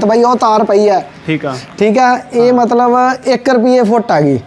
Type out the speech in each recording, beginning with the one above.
ਤਾਂ ਬਾਈ ਉਹ ਤਾਰ ਪਈ ਹੈ। ਠੀਕ ਆ। ਠੀਕ ਹੈ ਇਹ ਮਤਲਬ 1 ਰੁਪਏ ਫੁੱਟ ਆ ਗਈ।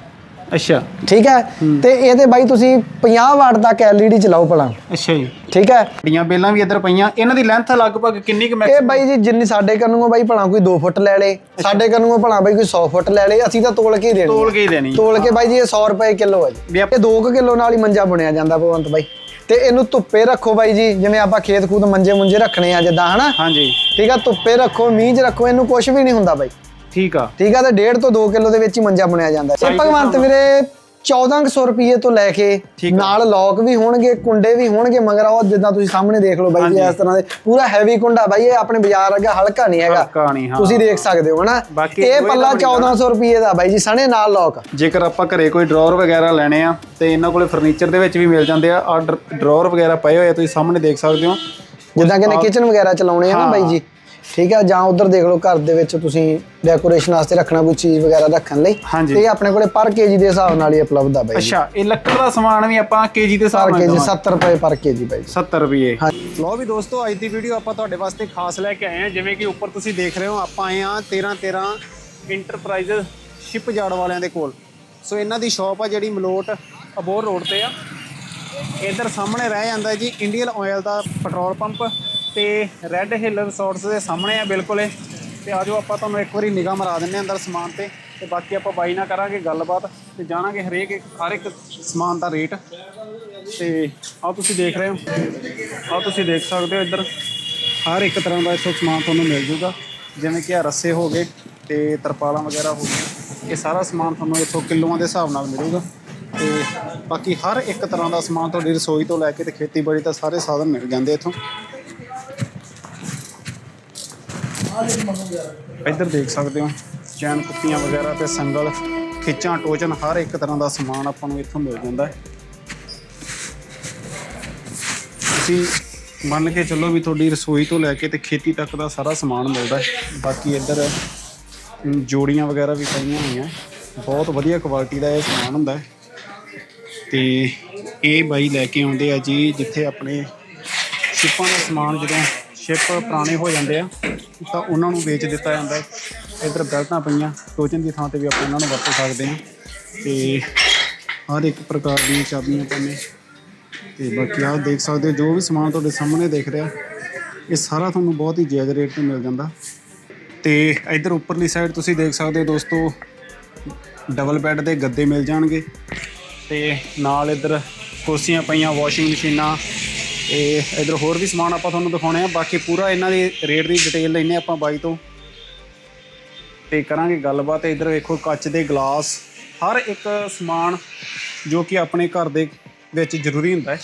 ਅੱਛਾ। ਠੀਕ ਹੈ ਤੇ ਇਹਦੇ ਬਾਈ ਤੁਸੀਂ 50 ਵਾਟ ਤੱਕ LED ਚਲਾਓ ਭਲਾ। ਅੱਛਾ ਜੀ। ਠੀਕ ਹੈ। ਡੀਆਂ ਬੇਲਾਂ ਵੀ ਇੱਧਰ ਪਈਆਂ। ਇਹਨਾਂ ਦੀ ਲੈਂਥ ਲਗਭਗ ਕਿੰਨੀ ਕੁ ਇਹ ਮੈਕਸ ਬਾਈ ਜੀ ਜਿੰਨੀ ਸਾਡੇ ਕੰਨੂੰੋਂ ਬਾਈ ਭਲਾ ਕੋਈ 2 ਫੁੱਟ ਲੈ ਲੇ। ਸਾਡੇ ਕੰਨੂੰੋਂ ਭਲਾ ਬਾਈ ਕੋਈ 100 ਫੁੱਟ ਲੈ ਲੇ। ਅਸੀਂ ਤਾਂ ਤੋਲ ਕੇ ਹੀ ਦੇਣੀ ਤੋਲ ਕੇ ਹੀ ਦੇਣੀ ਤੋਲ ਕੇ ਬਾਈ ਜੀ ਇਹ 100 ਰੁਪਏ ਕਿਲੋ ਹੈ ਜੀ। ਵੀ ਇਹ 2 ਕਿਲੋ ਨਾਲ ਹੀ ਮੰਜਾ ਬੁਣਿਆ ਜਾਂਦਾ ਭਗਵੰਤ ਬਾਈ। ਤੇ ਇਹਨੂੰ ਧੁੱਪੇ ਰੱਖੋ ਬਾਈ ਜੀ ਜਿਵੇਂ ਆਪਾਂ ਖੇਤ ਖੂਤ ਮੰਜੇ ਮੁੰਜੇ ਰੱਖਣੇ ਆ ਜਿੱਦਾਂ ਹਨਾ? ਹਾਂਜੀ। ਠੀਕ ਆ ਧੁੱਪੇ ਰੱਖੋ ਮੀਂਹ 'ਚ ਰੱਖੋ ਇਹਨੂੰ ਕੁਝ ਵੀ ਨਹੀਂ ਹੁੰਦਾ ਬਾਈ। ਠੀਕ ਆ। ਠੀਕ ਆ ਤੇ 1.5 ਤੋਂ 2 ਕਿਲੋ ਦੇ ਵਿੱਚ ਹੀ ਮੰਜਾ ਬੁਣਿਆ ਜਾਂਦਾ। ਇਹ ਭਗਵੰਤ ਵੀਰੇ 1400 ਰੁਪਏ ਤੋਂ ਲੈ ਕੇ। ਨਾਲ ਲੋਕ ਵੀ ਹੋਣਗੇ ਕੁੰਡੇ ਵੀ ਹੋਣਗੇ ਮਗਰ ਉਹ ਜਿੱਦਾਂ ਤੁਸੀਂ ਸਾਹਮਣੇ ਦੇਖ ਲਓ ਬਾਈ ਜੀ ਇਸ ਤਰ੍ਹਾਂ ਦੇ ਪੂਰਾ ਹੈਵੀ ਕੁੰਡਾ ਬਾਈ ਇਹ ਆਪਣੇ ਬਾਜ਼ਾਰ ਅੱਗੇ ਹਲਕਾ ਨਹੀਂ ਹੈਗਾ। ਤੁਸੀਂ ਦੇਖ ਸਕਦੇ ਹੋ ਹਨਾ। ਇਹ ਪੱਲਾ ਦਾ ਬਣੀ 1400 ਰੁਪਏ ਦਾ ਬਾਈ ਜੀ ਸਣੇ ਨਾਲ ਲੋਕ। ਜੇਕਰ ਆਪਾਂ ਘਰੇ ਕੋਈ ਡਰਾਅਰ ਵਗੈਰਾ ਲੈਣੇ ਆ ਤੇ ਇਹਨਾਂ ਕੋਲੇ ਫਰਨੀਚਰ ਦੇ ਵਿੱਚ ਵੀ ਮਿਲ ਜਾਂਦੇ ਆ। ਆ ਡਰਾਅਰ ਵਗੈਰਾ ਪਏ ਹੋਏ ਆ ਤੁਸੀਂ ਸਾਹਮਣੇ ਦੇਖ ਸਕਦੇ ਹੋ। ਜਿੱਦਾਂ ਕਿ ਕਿਚਨ ਵਗੈਰਾ ਚਲਾਉਣੇ ਆ ਨਾ ਬਾਈ ਜੀ। ਠੀਕ ਆ? ਜਾਂ ਉਧਰ ਦੇਖ ਲਓ ਘਰ ਦੇ ਵਿੱਚ ਤੁਸੀਂ ਡੈਕੋਰੇਸ਼ਨ ਵਾਸਤੇ ਰੱਖਣਾ ਕੋਈ ਚੀਜ਼ ਵਗੈਰਾ ਰੱਖਣ ਲਈ। ਤੇ ਇਹ ਆਪਣੇ ਕੋਲੇ ਪਰ ਕੇਜੀ ਦੇ ਹਿਸਾਬ ਨਾਲ ਹੀ ਉਪਲਬਧ ਆ ਬਾਈ ਅੱਛਾ ਇਹ ਲੱਕੜ ਦਾ ਸਮਾਨ ਵੀ ਆਪਾਂ ਕੇਜੀ ਦੇ ਹਿਸਾਬ ਨਾਲ ਕੇਜੀ ਦੇਵਾਂਗੇ। 70 ਰੁਪਏ ਪਰ ਕੇਜੀ ਬਾਈ ਜੀ। 70 ਰੁਪਏ। ਹਾਂ। ਲੋ ਵੀ ਦੋਸਤੋ ਅੱਜ ਦੀ ਵੀਡੀਓ ਆਪਾਂ ਤੁਹਾਡੇ ਵਾਸਤੇ ਖਾਸ ਲੈ ਕੇ ਆਏ ਹਾਂ। ਜਿਵੇਂ ਕਿ ਉੱਪਰ ਤੁਸੀਂ ਦੇਖ ਰਹੇ ਹੋ ਆਪਾਂ ਆਏ ਹਾਂ 13 13 ਇੰਟਰਪ੍ਰਾਈਜ਼ਸ ਸ਼ਿਪ ਯਾਰਡ ਵਾਲਿਆਂ ਦੇ ਕੋਲ। ਸੋ ਇਹਨਾਂ ਦੀ ਸ਼ਾਪ ਆ ਜਿਹੜੀ ਮਲੋਟ ਅਬੋਰ ਰੋਡ ਤੇ ਆ। ਇਧਰ ਸਾਹਮਣੇ ਰਹਿ ਜਾਂਦਾ ਹੈ ਜੀ ਇੰਡੀਅਨ ਆਇਲ ਦਾ ਪੈਟਰੋਲ ਪੰਪ ਤੇ ਰੈੱਡ ਹਿੱਲ ਰਿਸੋਰਟਸ ਦੇ ਸਾਹਮਣੇ ਆ, ਬਿਲਕੁਲ ਇਹ। ਤੇ ਆਜੋ ਆਪਾਂ ਤੁਹਾਨੂੰ ਇੱਕ ਵਾਰੀ ਨਿਗਾਹ ਮਰਾ ਦਿੰਨੇ ਅੰਦਰ ਸਮਾਨ ਤੇ। ਤੇ ਬਾਕੀ ਆਪਾਂ ਬਾਈ ਨਾਲ ਕਰਾਂਗੇ ਗੱਲਬਾਤ ਤੇ ਜਾਣਾਂਗੇ ਹਰੇਕ ਇੱਕ, ਹਰ ਇੱਕ ਸਮਾਨ ਦਾ ਰੇਟ। ਤੇ ਆ ਤੁਸੀਂ ਦੇਖ ਰਹੇ ਹੋ। ਆ ਤੁਸੀਂ ਦੇਖ ਸਕਦੇ ਹੋ ਇੱਧਰ। ਹਰ ਇੱਕ ਤਰ੍ਹਾਂ ਦਾ ਇੱਥੋਂ ਸਮਾਨ ਤੁਹਾਨੂੰ ਮਿਲ ਜੂਗਾ। ਜਿਵੇਂ ਕਿ ਆ ਰੱਸੇ ਹੋ ਗਏ ਤੇ ਤਰਪਾਲਾਂ ਵਗੈਰਾ ਹੋ ਗਈਆਂ। ਇਹ ਸਾਰਾ ਸਮਾਨ ਤੁਹਾਨੂੰ ਇੱਥੋਂ ਕਿਲੋਆਂ ਦੇ ਹਿਸਾਬ ਨਾਲ ਮਿਲੂਗਾ। ਤੇ ਬਾਕੀ ਹਰ ਇੱਕ ਤਰ੍ਹਾਂ ਦਾ ਸਮਾਨ ਤੁਹਾਡੀ ਰਸੋਈ ਤੋਂ ਲੈ ਕੇ ਤੇ ਖੇਤੀਬਾੜੀ ਦਾ ਸਾਰੇ ਸਾਧਨ ਮਿਲ ਜਾਂਦੇ ਇੱਥੋਂ। ਇੱਧਰ ਦੇਖ ਸਕਦੇ ਹੋ, ਚੈਨ ਕੁੱਤੀਆਂ ਵਗੈਰਾ ਤੇ ਸੰਗਲ, ਖਿੱਚਾਂ, ਟੋਚਨ, ਹਰ ਇੱਕ ਤਰ੍ਹਾਂ ਦਾ ਸਮਾਨ ਆਪਾਂ ਨੂੰ ਇੱਥੋਂ ਮਿਲ ਜਾਂਦਾ ਹੈ। ਤੁਸੀਂ ਮੰਨ ਕੇ ਚੱਲੋ ਵੀ ਤੁਹਾਡੀ ਰਸੋਈ ਤੋਂ ਲੈ ਕੇ ਤੇ ਖੇਤੀ ਤੱਕ ਦਾ ਸਾਰਾ ਸਮਾਨ ਮਿਲਦਾ ਹੈ। ਬਾਕੀ ਇੱਧਰ ਜੋੜੀਆਂ ਵਗੈਰਾ ਵੀ ਪਈਆਂ ਹੋਈਆਂ ਬਹੁਤ ਵਧੀਆ ਕੁਆਲਿਟੀ ਦਾ ਇਹ ਸਮਾਨ ਹੁੰਦਾ ਹੈ। ਤੇ ਇਹ ਬਾਈ ਲੈ ਕੇ ਆਉਂਦੇ ਆ ਜੀ, ਜਿੱਥੇ ਆਪਣੇ ਸ਼ਿਪਾਂ ਦਾ ਸਮਾਨ ਜਦੋਂ ਸ਼ਿਪ ਪੁਰਾਣੇ ਹੋ ਜਾਂਦੇ ਆ, ਤਾਂ ਉਹਨਾਂ ਨੂੰ ਵੇਚ ਦਿੱਤਾ ਜਾਂਦਾ ਹੈ। ਇੱਧਰ ਬੈਲਟਾਂ ਪਈਆਂ ਟੋਚਨ ਦੀ ਥਾਂ ਤੇ ਵੀ ਆਪਾਂ ਉਹਨਾਂ ਨੂੰ ਵਰਤ ਸਕਦੇ ਹਾਂ। ਤੇ ਹਰ ਇੱਕ ਪ੍ਰਕਾਰ ਦੀਆਂ ਚਾਬੀਆਂ ਪਈਆਂ ਤੇ ਬਾਕੀ ਆਹ ਦੇਖ ਸਕਦੇ ਹੋ, ਜੋ ਵੀ ਸਮਾਨ ਤੁਹਾਡੇ ਸਾਹਮਣੇ ਦਿਖ ਰਿਹਾ, ਇਹ ਸਾਰਾ ਤੁਹਾਨੂੰ ਬਹੁਤ ਹੀ ਜਾਇਜ਼ ਰੇਟ ਤੇ ਮਿਲ ਜਾਂਦਾ। ਤੇ ਇੱਧਰ ਉੱਪਰਲੀ ਸਾਈਡ ਤੁਸੀਂ ਦੇਖ ਸਕਦੇ ਹੋ ਦੋਸਤੋ ਡਬਲ ਬੈੱਡ ਦੇ ਗੱਦੇ ਮਿਲ ਜਾਣਗੇ। ਤੇ ਨਾਲ ਇੱਧਰ ਕੁਰਸੀਆਂ ਪਈਆਂ ਵਾਸ਼ਿੰਗ ਮਸ਼ੀਨਾਂ ਤੇ ਇੱਧਰ ਹੋਰ ਵੀ ਸਮਾਨ ਆਪਾਂ ਤੁਹਾਨੂੰ ਦਿਖਾਉਣੇ ਆ, ਬਾਕੀ ਪੂਰਾ ਇਹਨਾਂ ਦੀ ਰੇਟ ਦੀ ਡਿਟੇਲ ਲੈਣੇ ਆਪਾਂ ਬਾਈ ਤੋਂ। ਤੇ ਕਰਾਂਗੇ ਗੱਲਬਾਤ ਇੱਧਰ ਵੇਖੋ ਕੱਚ ਦੇ ਗਲਾਸ, ਹਰ ਇੱਕ ਸਮਾਨ ਜੋ ਕਿ ਆਪਣੇ ਘਰ ਦੇ ਵਿੱਚ ਜ਼ਰੂਰੀ ਹੁੰਦਾ ਹੈ,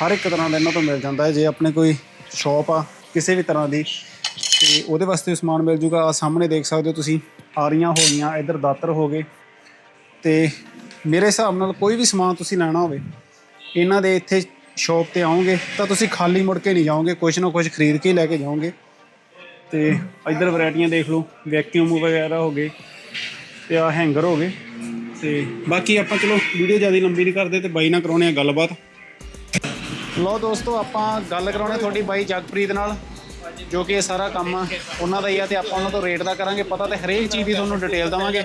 ਹਰ ਇੱਕ ਤਰ੍ਹਾਂ ਦਾ ਇਹਨਾਂ ਤੋਂ ਮਿਲ ਜਾਂਦਾ ਹੈ। ਜੇ ਆਪਣੇ ਕੋਈ ਸ਼ਾਪ ਆ, ਕਿਸੇ ਵੀ ਤਰ੍ਹਾਂ ਦੀ, ਤੇ ਉਹਦੇ ਵਾਸਤੇ ਸਮਾਨ ਮਿਲ ਜੂਗਾ। ਆ ਸਾਹਮਣੇ ਦੇਖ ਸਕਦੇ ਹੋ ਤੁਸੀਂ, ਆਰੀਆਂ ਹੋ ਗਈਆਂ, ਇੱਧਰ ਦਾਤਰ ਹੋ ਗਏ। ਤੇ ਮੇਰੇ ਹਿਸਾਬ ਨਾਲ ਕੋਈ ਵੀ ਸਮਾਨ ਤੁਸੀਂ ਲੈਣਾ ਹੋਵੇ, ਇਹਨਾਂ ਦੇ ਇੱਥੇ ਸ਼ਾਪ ਤੇ ਆਓਗੇ ਤਾਂ ਤੁਸੀਂ ਖਾਲੀ ਮੁੜ ਕੇ ਨਹੀਂ ਜਾਓਗੇ ਕੁਝ ਨਾ ਕੁਝ ਖਰੀਦ ਕੇ ਲੈ ਕੇ ਜਾਓਗੇ। ਤੇ ਇੱਧਰ ਵੈਰਾਈਟੀਆਂ ਦੇਖ ਲਓ ਵੈਕਿਊਮ ਵਗੈਰਾ ਹੋ ਗਏ ਤੇ ਆ ਹੈਂਗਰ ਹੋ ਗਏ। ਤੇ ਬਾਕੀ ਆਪਾਂ ਚਲੋ ਵੀਡੀਓ ਜ਼ਿਆਦਾ ਲੰਬੀ ਨਹੀਂ ਕਰਦੇ ਤੇ ਬਾਈ ਨਾਲ ਕਰਾਉਣੇ ਆ ਗੱਲਬਾਤ। ਲੋ ਦੋਸਤੋ, ਆਪਾਂ ਗੱਲ ਕਰਾਉਣੇ ਤੁਹਾਡੀ ਬਾਈ ਜਗਪ੍ਰੀਤ ਨਾਲ। ਜੋ ਕਿ ਇਹ ਸਾਰਾ ਕੰਮ ਆ ਉਹਨਾਂ ਦਾ ਹੀ ਆ ਤੇ ਆਪਾਂ ਉਹਨਾਂ ਤੋਂ ਰੇਟ ਦਾ ਕਰਾਂਗੇ। ਪਤਾ ਤੇ ਹਰੇਕ ਚੀਜ਼ ਦੀ ਤੁਹਾਨੂੰ ਡਿਟੇਲ ਦਵਾਂਗੇ।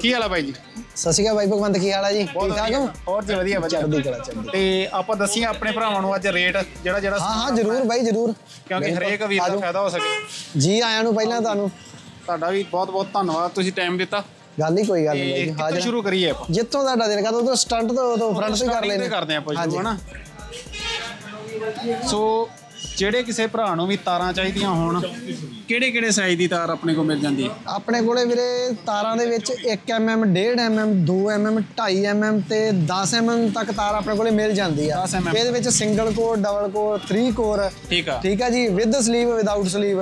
ਕੀ ਹਾਲ ਆ ਬਾਈ ਜੀ? ਸਤਿ ਸ਼੍ਰੀ ਅਕਾਲ ਬਾਈ ਭਗਵੰਤ ਕੀ ਹਾਲ ਆ ਜੀ? ਠੀਕ ਠਾਕ ਹੋ? ਹੋਰ ਜੀ ਵਧੀਆ ਵਧੀਆ। ਚੜ੍ਹਦੀ ਕਲਾ ਚੜ੍ਹਦੀ ਤੇ ਆਪਾਂ ਦੱਸੀਏ ਆਪਣੇ ਭਰਾਵਾਂ ਨੂੰ ਅੱਜ ਰੇਟ ਜਿਹੜਾ ਜਿਹੜਾ ਹਾਂ ਹਾਂ ਜਰੂਰ ਬਾਈ ਜਰੂਰ। ਕਿਉਂਕਿ ਹਰੇਕ ਵੀਰ ਦਾ ਫਾਇਦਾ ਹੋ ਸਕੇ। ਜੀ ਆਇਆਂ ਨੂੰ ਪਹਿਲਾਂ ਤੁਹਾਨੂੰ। ਤੁਹਾਡਾ ਵੀ ਬਹੁਤ ਬਹੁਤ ਧੰਨਵਾਦ। ਤੁਸੀਂ ਟਾਈਮ ਦਿੱਤਾ। ਗੱਲ ਹੀ ਕੋਈ ਗੱਲ ਨਹੀਂ ਹਾਜ਼ਰ। ਸ਼ੁਰੂ ਕਰੀਏ ਆਪਾਂ? ਜਿੱਥੋਂ ਤੁਹਾਡਾ ਦਿਲ ਕਰਦਾ ਉਦੋਂ ਸਟੰਟ ਤੋਂ ਉਦੋਂ ਫਰੰਟ ਤੋਂ ਕਰ ਤੋਂ ਕਰਦੇ ਆਪਾਂ ਸ਼ੁਰੂ ਹਨਾ? ਸੋ ਜਿਹੜੇ ਕਿਸੇ ਭਰਾ ਨੂੰ ਵੀ ਤਾਰਾਂ ਚਾਹੀਦੀਆਂ ਹੋਣ ਕਿਹੜੇ ਕਿਹੜੇ ਸਾਈਜ਼ ਦੀ ਤਾਰ ਆਪਣੇ ਕੋਲ ਮਿਲ ਜਾਂਦੀ ਹੈ? ਆਪਣੇ ਕੋਲੇ ਵੀਰੇ ਤਾਰਾਂ ਦੇ ਵਿੱਚ 1 mm 1.5 mm 2 mm 2.5 mm ਤੇ 10 mm ਤੱਕ ਤਾਰ ਆਪਣੇ ਕੋਲੇ ਮਿਲ ਜਾਂਦੀ ਆ। 10 ਇਹਦੇ ਵਿੱਚ single core double core 3 core ਠੀਕ ਆ। ਠੀਕ ਆ ਜੀ with sleeve without sleeve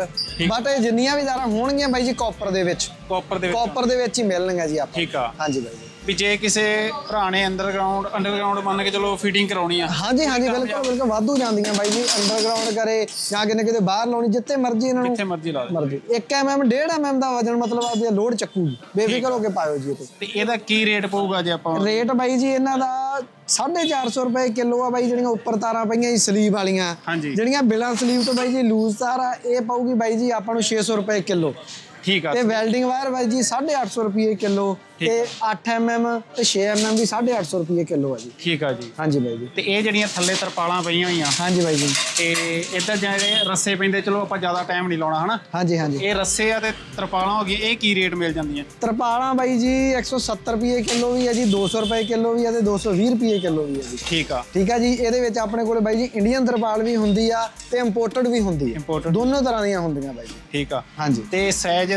but ਜਿੰਨੀਆਂ ਵੀ ਤਾਰਾਂ ਹੋਣਗੀਆਂ ਬਾਈ ਜੀ ਕਾਪਰ ਦੇ ਵਿੱਚ। ਕਾਪਰ ਦੇ ਵਿੱਚ। ਕਾਪਰ ਦੇ ਵਿੱਚ ਹੀ ਮਿਲਣਗੀਆਂ ਜੀ ਆਪਾਂ। ਠੀਕ ਆ। ਹਾਂਜੀ ਬਾਈ ਵੀ ਜੇ ਕਿਸੇ ਭਰਾ ਨੇ ਅੰਡਰਗਰਾਉਂਡ ਅੰਡਰਗਰਾਉਂਡ ਮੰਨ ਕੇ ਚਲੋ ਫਿਟਿੰਗ ਕਰਾਉਣੀ ਆ। ਹਾਂਜੀ ਹਾਂਜੀ ਬਿਲਕੁਲ ਬਿਲਕੁਲ ਵਾਧੂ ਜਾਂਦੀਆਂ ਬਾਈ ਜੀ ਅੰਡਰਗਰਾਉਂਡ ਕਰੇ ਜਾਂ ਕਿਤੇ ਕਿਤੇ ਬਾਹਰ ਲਾਉਣੀ ਜਿੱਥੇ ਮਰਜ਼ੀ ਇਹਨਾਂ ਨੂੰ ਜਿੱਥੇ ਮਰਜ਼ੀ ਲਾ ਦੇ ਮਰਜ਼ੀ। 1 mm 1.5 mm ਦਾ ਵਜਨ ਮਤਲਬ ਆਪਦੀ ਲੋਡ ਚੱਕੂਗੀ। ਬੇਫਿਕਰ ਹੋ ਕੇ ਪਾਇਓ ਜੀ ਤੇ ਇਹਦਾ ਕੀ ਰੇਟ ਪਊਗਾ ਜੇ ਆਪਾਂ ਰੇਟ ਬਾਈ ਜੀ ਇਹਨਾਂ ਦਾ 450 ਰੁਪਏ ਕਿਲੋ ਆ ਬਾਈ ਜਿਹੜੀਆਂ ਉੱਪਰ ਤਾਰਾਂ ਪਈਆਂ ਜੀ ਸਲੀਬ ਵਾਲੀਆਂ। ਜਿਹੜੀਆਂ ਬਿਲਾਂ ਸਲੀਬ ਤੋਂ ਬਾਈ ਜੀ ਲੂਜ਼ ਤਾਰ ਆ ਇਹ ਪਾਊਗੀ ਬਾਈ ਜੀ ਆਪਾਂ ਨੂੰ 600 ਰੁਪਏ ਕਿਲੋ। ਠੀਕ ਆ। ਤੇ ਵੈਲਡਿੰਗ ਵਾਇਰ ਬਾਈ ਜੀ 850 ਰੁਪਏ ਕਿਲੋ। ਤੇ 8 mm ਤੇ 6 mm ਵੀ 850 ਰੁਪਏ ਕਿਲੋ ਆ ਜੀ। ਠੀਕ ਆ ਜੀ। ਹਾਂਜੀ ਬਾਈ ਜੀ। ਤੇ ਇਹ ਜਿਹੜੀਆਂ ਥੱਲੇ ਤਰਪਾਲਾਂ ਪਈਆਂ ਹੋਈਆਂ ਹਾਂਜੀ ਬਾਈ ਜੀ। ਤੇ ਇੱਧਰ ਜਿਹੜੇ ਰੱਸੇ ਪੈਂਦੇ ਚਲੋ ਆਪਾਂ ਜ਼ਿਆਦਾ ਟਾਈਮ ਨਹੀਂ ਲਾਉਣਾ ਹਨਾ? ਹਾਂਜੀ ਹਾਂਜੀ। ਇਹ ਰੱਸੇ ਆ ਤੇ ਤਰਪਾਲਾਂ ਹੋ ਗਈਆਂ ਇਹ ਕੀ ਰੇਟ ਮਿਲ ਜਾਂਦੀਆਂ? ਤਰਪਾਲਾਂ ਬਾਈ ਜੀ 170 ਰੁਪਏ ਕਿਲੋ ਵੀ ਹੈ ਜੀ 200 ਰੁਪਏ ਕਿਲੋ ਵੀ ਹੈ ਤੇ 220 ਰੁਪਏ ਕਿਲੋ ਵੀ ਹੈ ਜੀ। ਠੀਕ ਆ। ਠੀਕ ਹੈ ਜੀ ਇਹਦੇ ਵਿੱਚ ਆਪਣੇ ਕੋਲ ਬਾਈ ਜੀ ਇੰਡੀਅਨ ਤਰਪਾਲ ਵੀ ਹੁੰਦੀ ਆ ਤੇ ਇੰਪੋਰਟਡ ਵੀ ਹੁੰਦੀ ਆ। ਦੋਨੋਂ ਤਰ੍ਹਾਂ ਦੀਆਂ ਹੁੰਦੀਆਂ ਬਾਈ ਜੀ। ਠੀਕ ਆ। ਹਾਂਜੀ। ਤੇ ਸਾਈਜ਼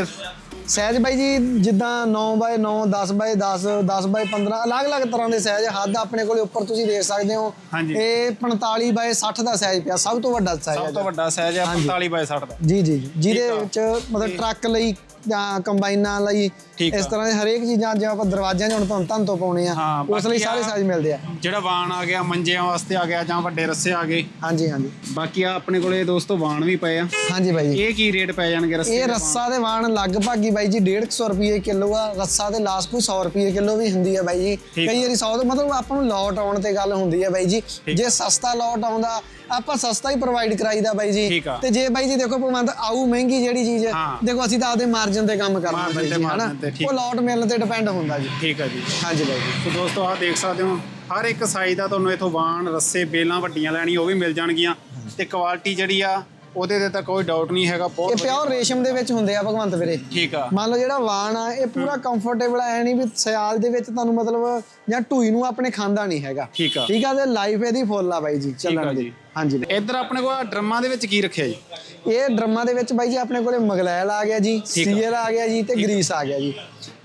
ਸਾਈਜ਼ ਬਾਈ ਜੀ ਜਿੱਦਾਂ 9 ਬਾਏ 9 10 ਬਾਏ 10 10 ਬਾਏ 15 ਅਲੱਗ-ਅਲੱਗ ਤਰ੍ਹਾਂ ਦੇ ਸਾਈਜ਼ ਹੱਦ ਆਪਣੇ ਕੋਲੇ ਉੱਪਰ ਤੁਸੀਂ ਦੇਖ ਸਕਦੇ ਹੋ। ਇਹ 45 ਬਾਏ 60 ਦਾ ਸਾਈਜ਼ ਪਿਆ ਸਭ ਤੋਂ ਵੱਡਾ ਸਾਈਜ਼ ਸਭ ਹੈ ਤੋਂ ਵੱਡਾ ਸਾਈਜ਼ ਆ 45 ਬਾਈ 60 ਦਾ। ਜੀ ਜੀ ਜਿਹਦੇ। ਵਿੱਚ ਮਤਲਬ ਟਰੱਕ ਲਈ ਜਾਂ ਕੰਬਾਈਨਾਂ ਲਈ ਠੀਕ ਇਸ। ਤਰ੍ਹਾਂ ਦੇ ਹਰੇਕ ਚੀਜ਼ਾਂ ਜਿਵੇਂ ਆਪਾਂ ਦਰਵਾਜ਼ਿਆਂ 'ਚ ਹੁਣ ਤੁਹਾਨੂੰ ਤੰਨ ਤੋਂ ਪਾਉਣੇ ਆ। ਹਾਂ, ਉਸ ਲਈ ਬਾਕੀ ਸਾਰੇ ਆ- ਸਾਈਜ਼ ਮਿਲਦੇ ਆ। ਜਿਹੜਾ ਵਾਣ ਆ ਗਿਆ ਮੰਜਿਆਂ ਵਾਸਤੇ ਆ ਗਿਆ ਜਾਂ ਵੱਡੇ ਰੱਸੇ ਆ ਗਏ। ਹਾਂਜੀ ਹਾਂਜੀ। ਬਾਕੀ ਆ ਆਪਣੇ ਕੋਲੇ ਦੋਸਤੋ ਵਾਣ ਵੀ ਪਏ ਆ। ਹਾਂਜੀ ਬਾਈ ਜੀ। ਇਹ ਕੀ ਰੇਟ ਪੈ ਜਾਣਗੇ ਰੱਸੇ ਇਹ ਦੇ ਰੱਸਾ ਦੇ ਵਾਣ ਲਗਭਗ ਹੀ ਬਾਈ ਜੀ 150 ਰੁਪਏ ਕਿਲੋ ਆ। ਰੱਸਾ ਤੇ ਲਾਸਟ ਕੋਈ 100 ਰੁਪਏ ਕਿਲੋ ਵੀ ਹੁੰਦੀ ਆ ਬਾਈ ਜੀ। ਠੀਕ ਕਈ ਵਾਰੀ 100 ਤੋਂ ਮਤਲਬ ਆਪਾਂ ਨੂੰ ਲੋਟ ਆਉਣ ਤੇ ਗੱਲ ਹੁੰਦੀ ਆ ਬਾਈ ਜੀ। ਜੇ ਸਸਤਾ ਲੋਟ ਆਉਂਦਾ ਆਪਾਂ ਸਸਤਾ ਹੀ ਪ੍ਰੋਵਾਈਡ ਕਰਾਈਦਾ ਬਾਈ ਜੀ। ਠੀਕ ਆ। ਤੇ ਜੇ ਬਾਈ ਜੀ ਦੇਖੋ ਭਗਵੰਤ ਆਊ ਮਹਿੰਗੀ ਜਿਹੜੀ ਚੀਜ਼ ਹਾਂ। ਦੇਖੋ ਅਸੀਂ ਤਾਂ ਆਪਦੇ ਮਾਰਜਨ ਤੇ ਕੰਮ ਕਰਦੇ Margin ਬਾਈ ਤੇ ਜੀ ਹਨਾ? margin ਤੇ, ਠੀਕ। ਉਹ ਲੋਟ ਮਿਲਣ ਤੇ ਡਿਪੈਂਡ ਹੁੰਦਾ ਜੀ। ਠੀਕ ਆ ਜੀ। ਹਾਂਜੀ ਬਾਈ ਜੀ। ਸੋ ਦੋਸਤੋ ਆਹ ਦੇਖ ਸਕਦੇ ਹੋ ਹਰ ਇੱਕ ਸਾਈਜ਼ ਦਾ ਤੁਹਾਨੂੰ ਇਥੋਂ ਵਾਣ ਰੱਸੇ ਬੇਲਾਂ ਵੱਡੀਆਂ ਲੈਣੀ ਉਹ ਵੀ ਮਿਲ ਜਾਣਗੀਆਂ। ਤੇ ਕੁਆਲਿਟੀ ਜਿਹੜੀ ਆ ਉਹਦੇ ਤੇ ਤਾਂ ਕੋਈ ਡਾਊਟ ਨਹੀਂ ਹੈਗਾ ਇਹ ਬਹੁਤ ਪਿਓਰ ਰੇਸ਼ਮ ਦੇ ਵਿੱਚ ਹੁੰਦੇ ਆ ਭਗਵੰਤ ਵੀਰੇ। ਠੀਕ ਆ। ਮੰਨ ਲਓ ਜਿਹੜਾ ਵਾਣ ਆ ਇਹ ਪੂਰਾ ਕੰਫਰਟੇਬਲ ਐ ਨਹੀਂ ਵੀ ਸਿਆਲ ਦੇ ਵਿੱਚ ਤੁਹਾਨੂੰ ਮਤਲਬ ਜਾਂ ਢੂਈ ਨੂੰ ਆਪਣੇ ਖਾਂਦਾ ਨਹੀਂ ਹੈਗਾ। ਠੀਕ ਆ। ਠੀਕ ਆ ਤੇ ਲਾਈਫ ਇਹਦੀ ਫੁੱਲ ਆ ਬਾਈ ਜੀ ਆ ਚੱਲਣ ਦੀ। ਜੀ। ਹਾਂਜੀ। ਇੱਧਰ ਆਪਣੇ ਕੋਲ ਡਰਮਾਂ ਦੇ ਵਿੱਚ ਕੀ ਰੱਖਿਆ ਜੀ? ਇਹ ਡਰਮਾਂ ਦੇ ਵਿੱਚ ਬਾਈ ਜੀ ਆਪਣੇ ਕੋਲੇ ਮਗਲੈਲ ਆ ਗਿਆ ਜੀ। ਸੀਐਲ ਆ। ਗਿਆ ਜੀ ਤੇ ਗਰੀਸ ਆ ਗਿਆ ਜੀ।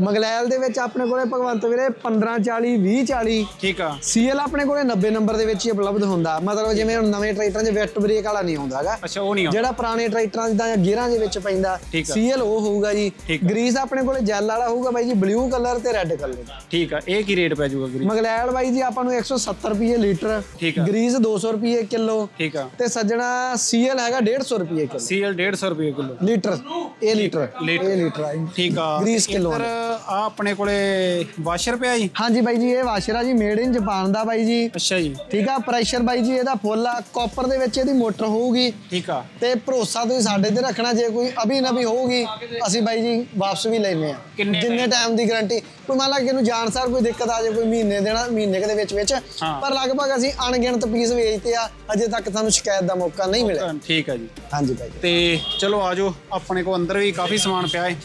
ਮਗਲੈਲ ਦੇ ਵਿੱਚ ਆਪਣੇ ਕੋਲੇ ਭਗਵੰਤ ਵੀਰੇ 15 40 20 40 ਠੀਕ ਆ। ਸੀਐਲ ਆਪਣੇ ਕੋਲੇ 90 ਨੰਬਰ ਦੇ ਵਿੱਚ ਹੀ ਉਪਲਬਧ ਹੁੰਦਾ। ਮਤਲਬ ਜਿਵੇਂ ਹੁਣ ਨਵੇਂ ਟਰੈਕਟਰਾਂ 'ਚ ਵੈਟ ਬ੍ਰੇਕ ਵਾਲਾ ਨਹੀਂ ਹੈਗਾ। ਅੱਛਾ ਉਹ ਨਹੀਂ ਜਿਹੜਾ ਪੁਰਾਣੇ ਟਰੈਕਟਰਾਂ ਜਿੱਦਾਂ ਗੇਅਰਾਂ ਦੇ ਵਿੱਚ ਪੈਂਦਾ। ਸੀਐਲ ਉਹ ਹੋਊਗਾ ਜੀ। ਗਰੀਸ ਆਪਣੇ ਕੋਲੇ ਜੈਲ ਵਾਲਾ ਹੋਊਗਾ ਬਾਈ ਜੀ ਬਲੂ ਕਲਰ ਤੇ ਰੈੱਡ ਕਲਰ ਠੀਕ ਆ ਇਹ ਕੀ ਰੇਟ ਪੈ ਜਾਊਗਾ ਗਰੀ ਮਗਲੈਲ ਬਾਈ ਜੀ ਆਪਾਂ ਨੂੰ 170 ਰੁਪਏ ਲੀਟਰ। ਗਰੀਸ 200 ਰੁਪਏ ਕਿਲੋ। ਠੀਕ ਆ। ਤੇ ਸੱਜਣਾ ਸੀਐਲ ਹੈਗਾ 150 ਰੁਪਏ ਕਿਲੋ। ਸੀਐਲ 150 ਰੁਪਏ ਕਿਲੋ। ਲੀਟਰ ਇਹ ਲੀਟਰ। ਇਹ ਲੀਟਰ। ਆ। ਠੀਕ ਆ। ਗਰੀਸ ਕਿਲੋ ਆ ਆਪਣੇ ਕੋਲੇ ਵਾਸ਼ਰ ਪਿਆ ਜੀ? ਹਾਂਜੀ ਬਾਈ ਜੀ ਇਹ ਵਾਸ਼ਰ ਆ ਜੀ ਮੇਡ ਇਨ ਜਾਪਾਨ ਦਾ ਬਾਈ ਜੀ। ਅੱਛਾ ਜੀ। ਠੀਕ ਆ ਪ੍ਰੈਸ਼ਰ ਬਾਈ ਜੀ ਇਹਦਾ ਫੁੱਲ ਆ ਕਾਪਰ ਦੇ ਵਿੱਚ ਇਹਦੀ ਮੋਟਰ ਹੋਊਗੀ। ਠੀਕ ਆ। ਤੇ ਭਰੋਸਾ ਤੁਸੀਂ ਸਾਡੇ ਤੇ ਰੱਖਣਾ ਜੇ ਕੋਈ ਅਭੀ ਨਵੀ ਹੋਊਗੀ ਅਸੀਂ ਬਾਈ ਜੀ ਵਾਪਸ ਵੀ ਲੈਨੇ ਆ। ਕਿੰਨੇ ਜਿੰਨੇ ਟਾਈਮ ਦੀ ਗਾਰੰਟੀ ਕੋਈ ਮੰਨ ਲਾ ਕਿ ਇਹਨੂੰ ਜਾਣ ਸਾਰ ਕੋਈ ਦਿੱਕਤ ਆ ਜਾਏ ਕੋਈ ਮਹੀਨੇ ਦੇਣਾ ਮਹੀਨੇ ਦੇ ਵਿੱਚ ਵਿੱਚ ਹਾਂ। ਪਰ ਲਗਭਗ ਅਸੀਂ ਅਣਗਿਣਤ ਪੀਸ ਵੇਚਦੇ ਆ ਅਜੇ ਤੱਕ ਸਾਨੂੰ ਸ਼ਿਕਾਇਤ ਦਾ ਮੌਕਾ ਨਹੀਂ ਮਿਲਿਆ। ਠੀਕ ਆ ਜੀ। ਹਾਂਜੀ ਜੀ। ਤੇ ਚਲੋ ਆਜੋ ਆਪਣੇ ਕੋਲ ਅੰਦਰ ਵੀ ਕਾਫੀ ਸਮਾਨ ਪਿਆ ਹੈ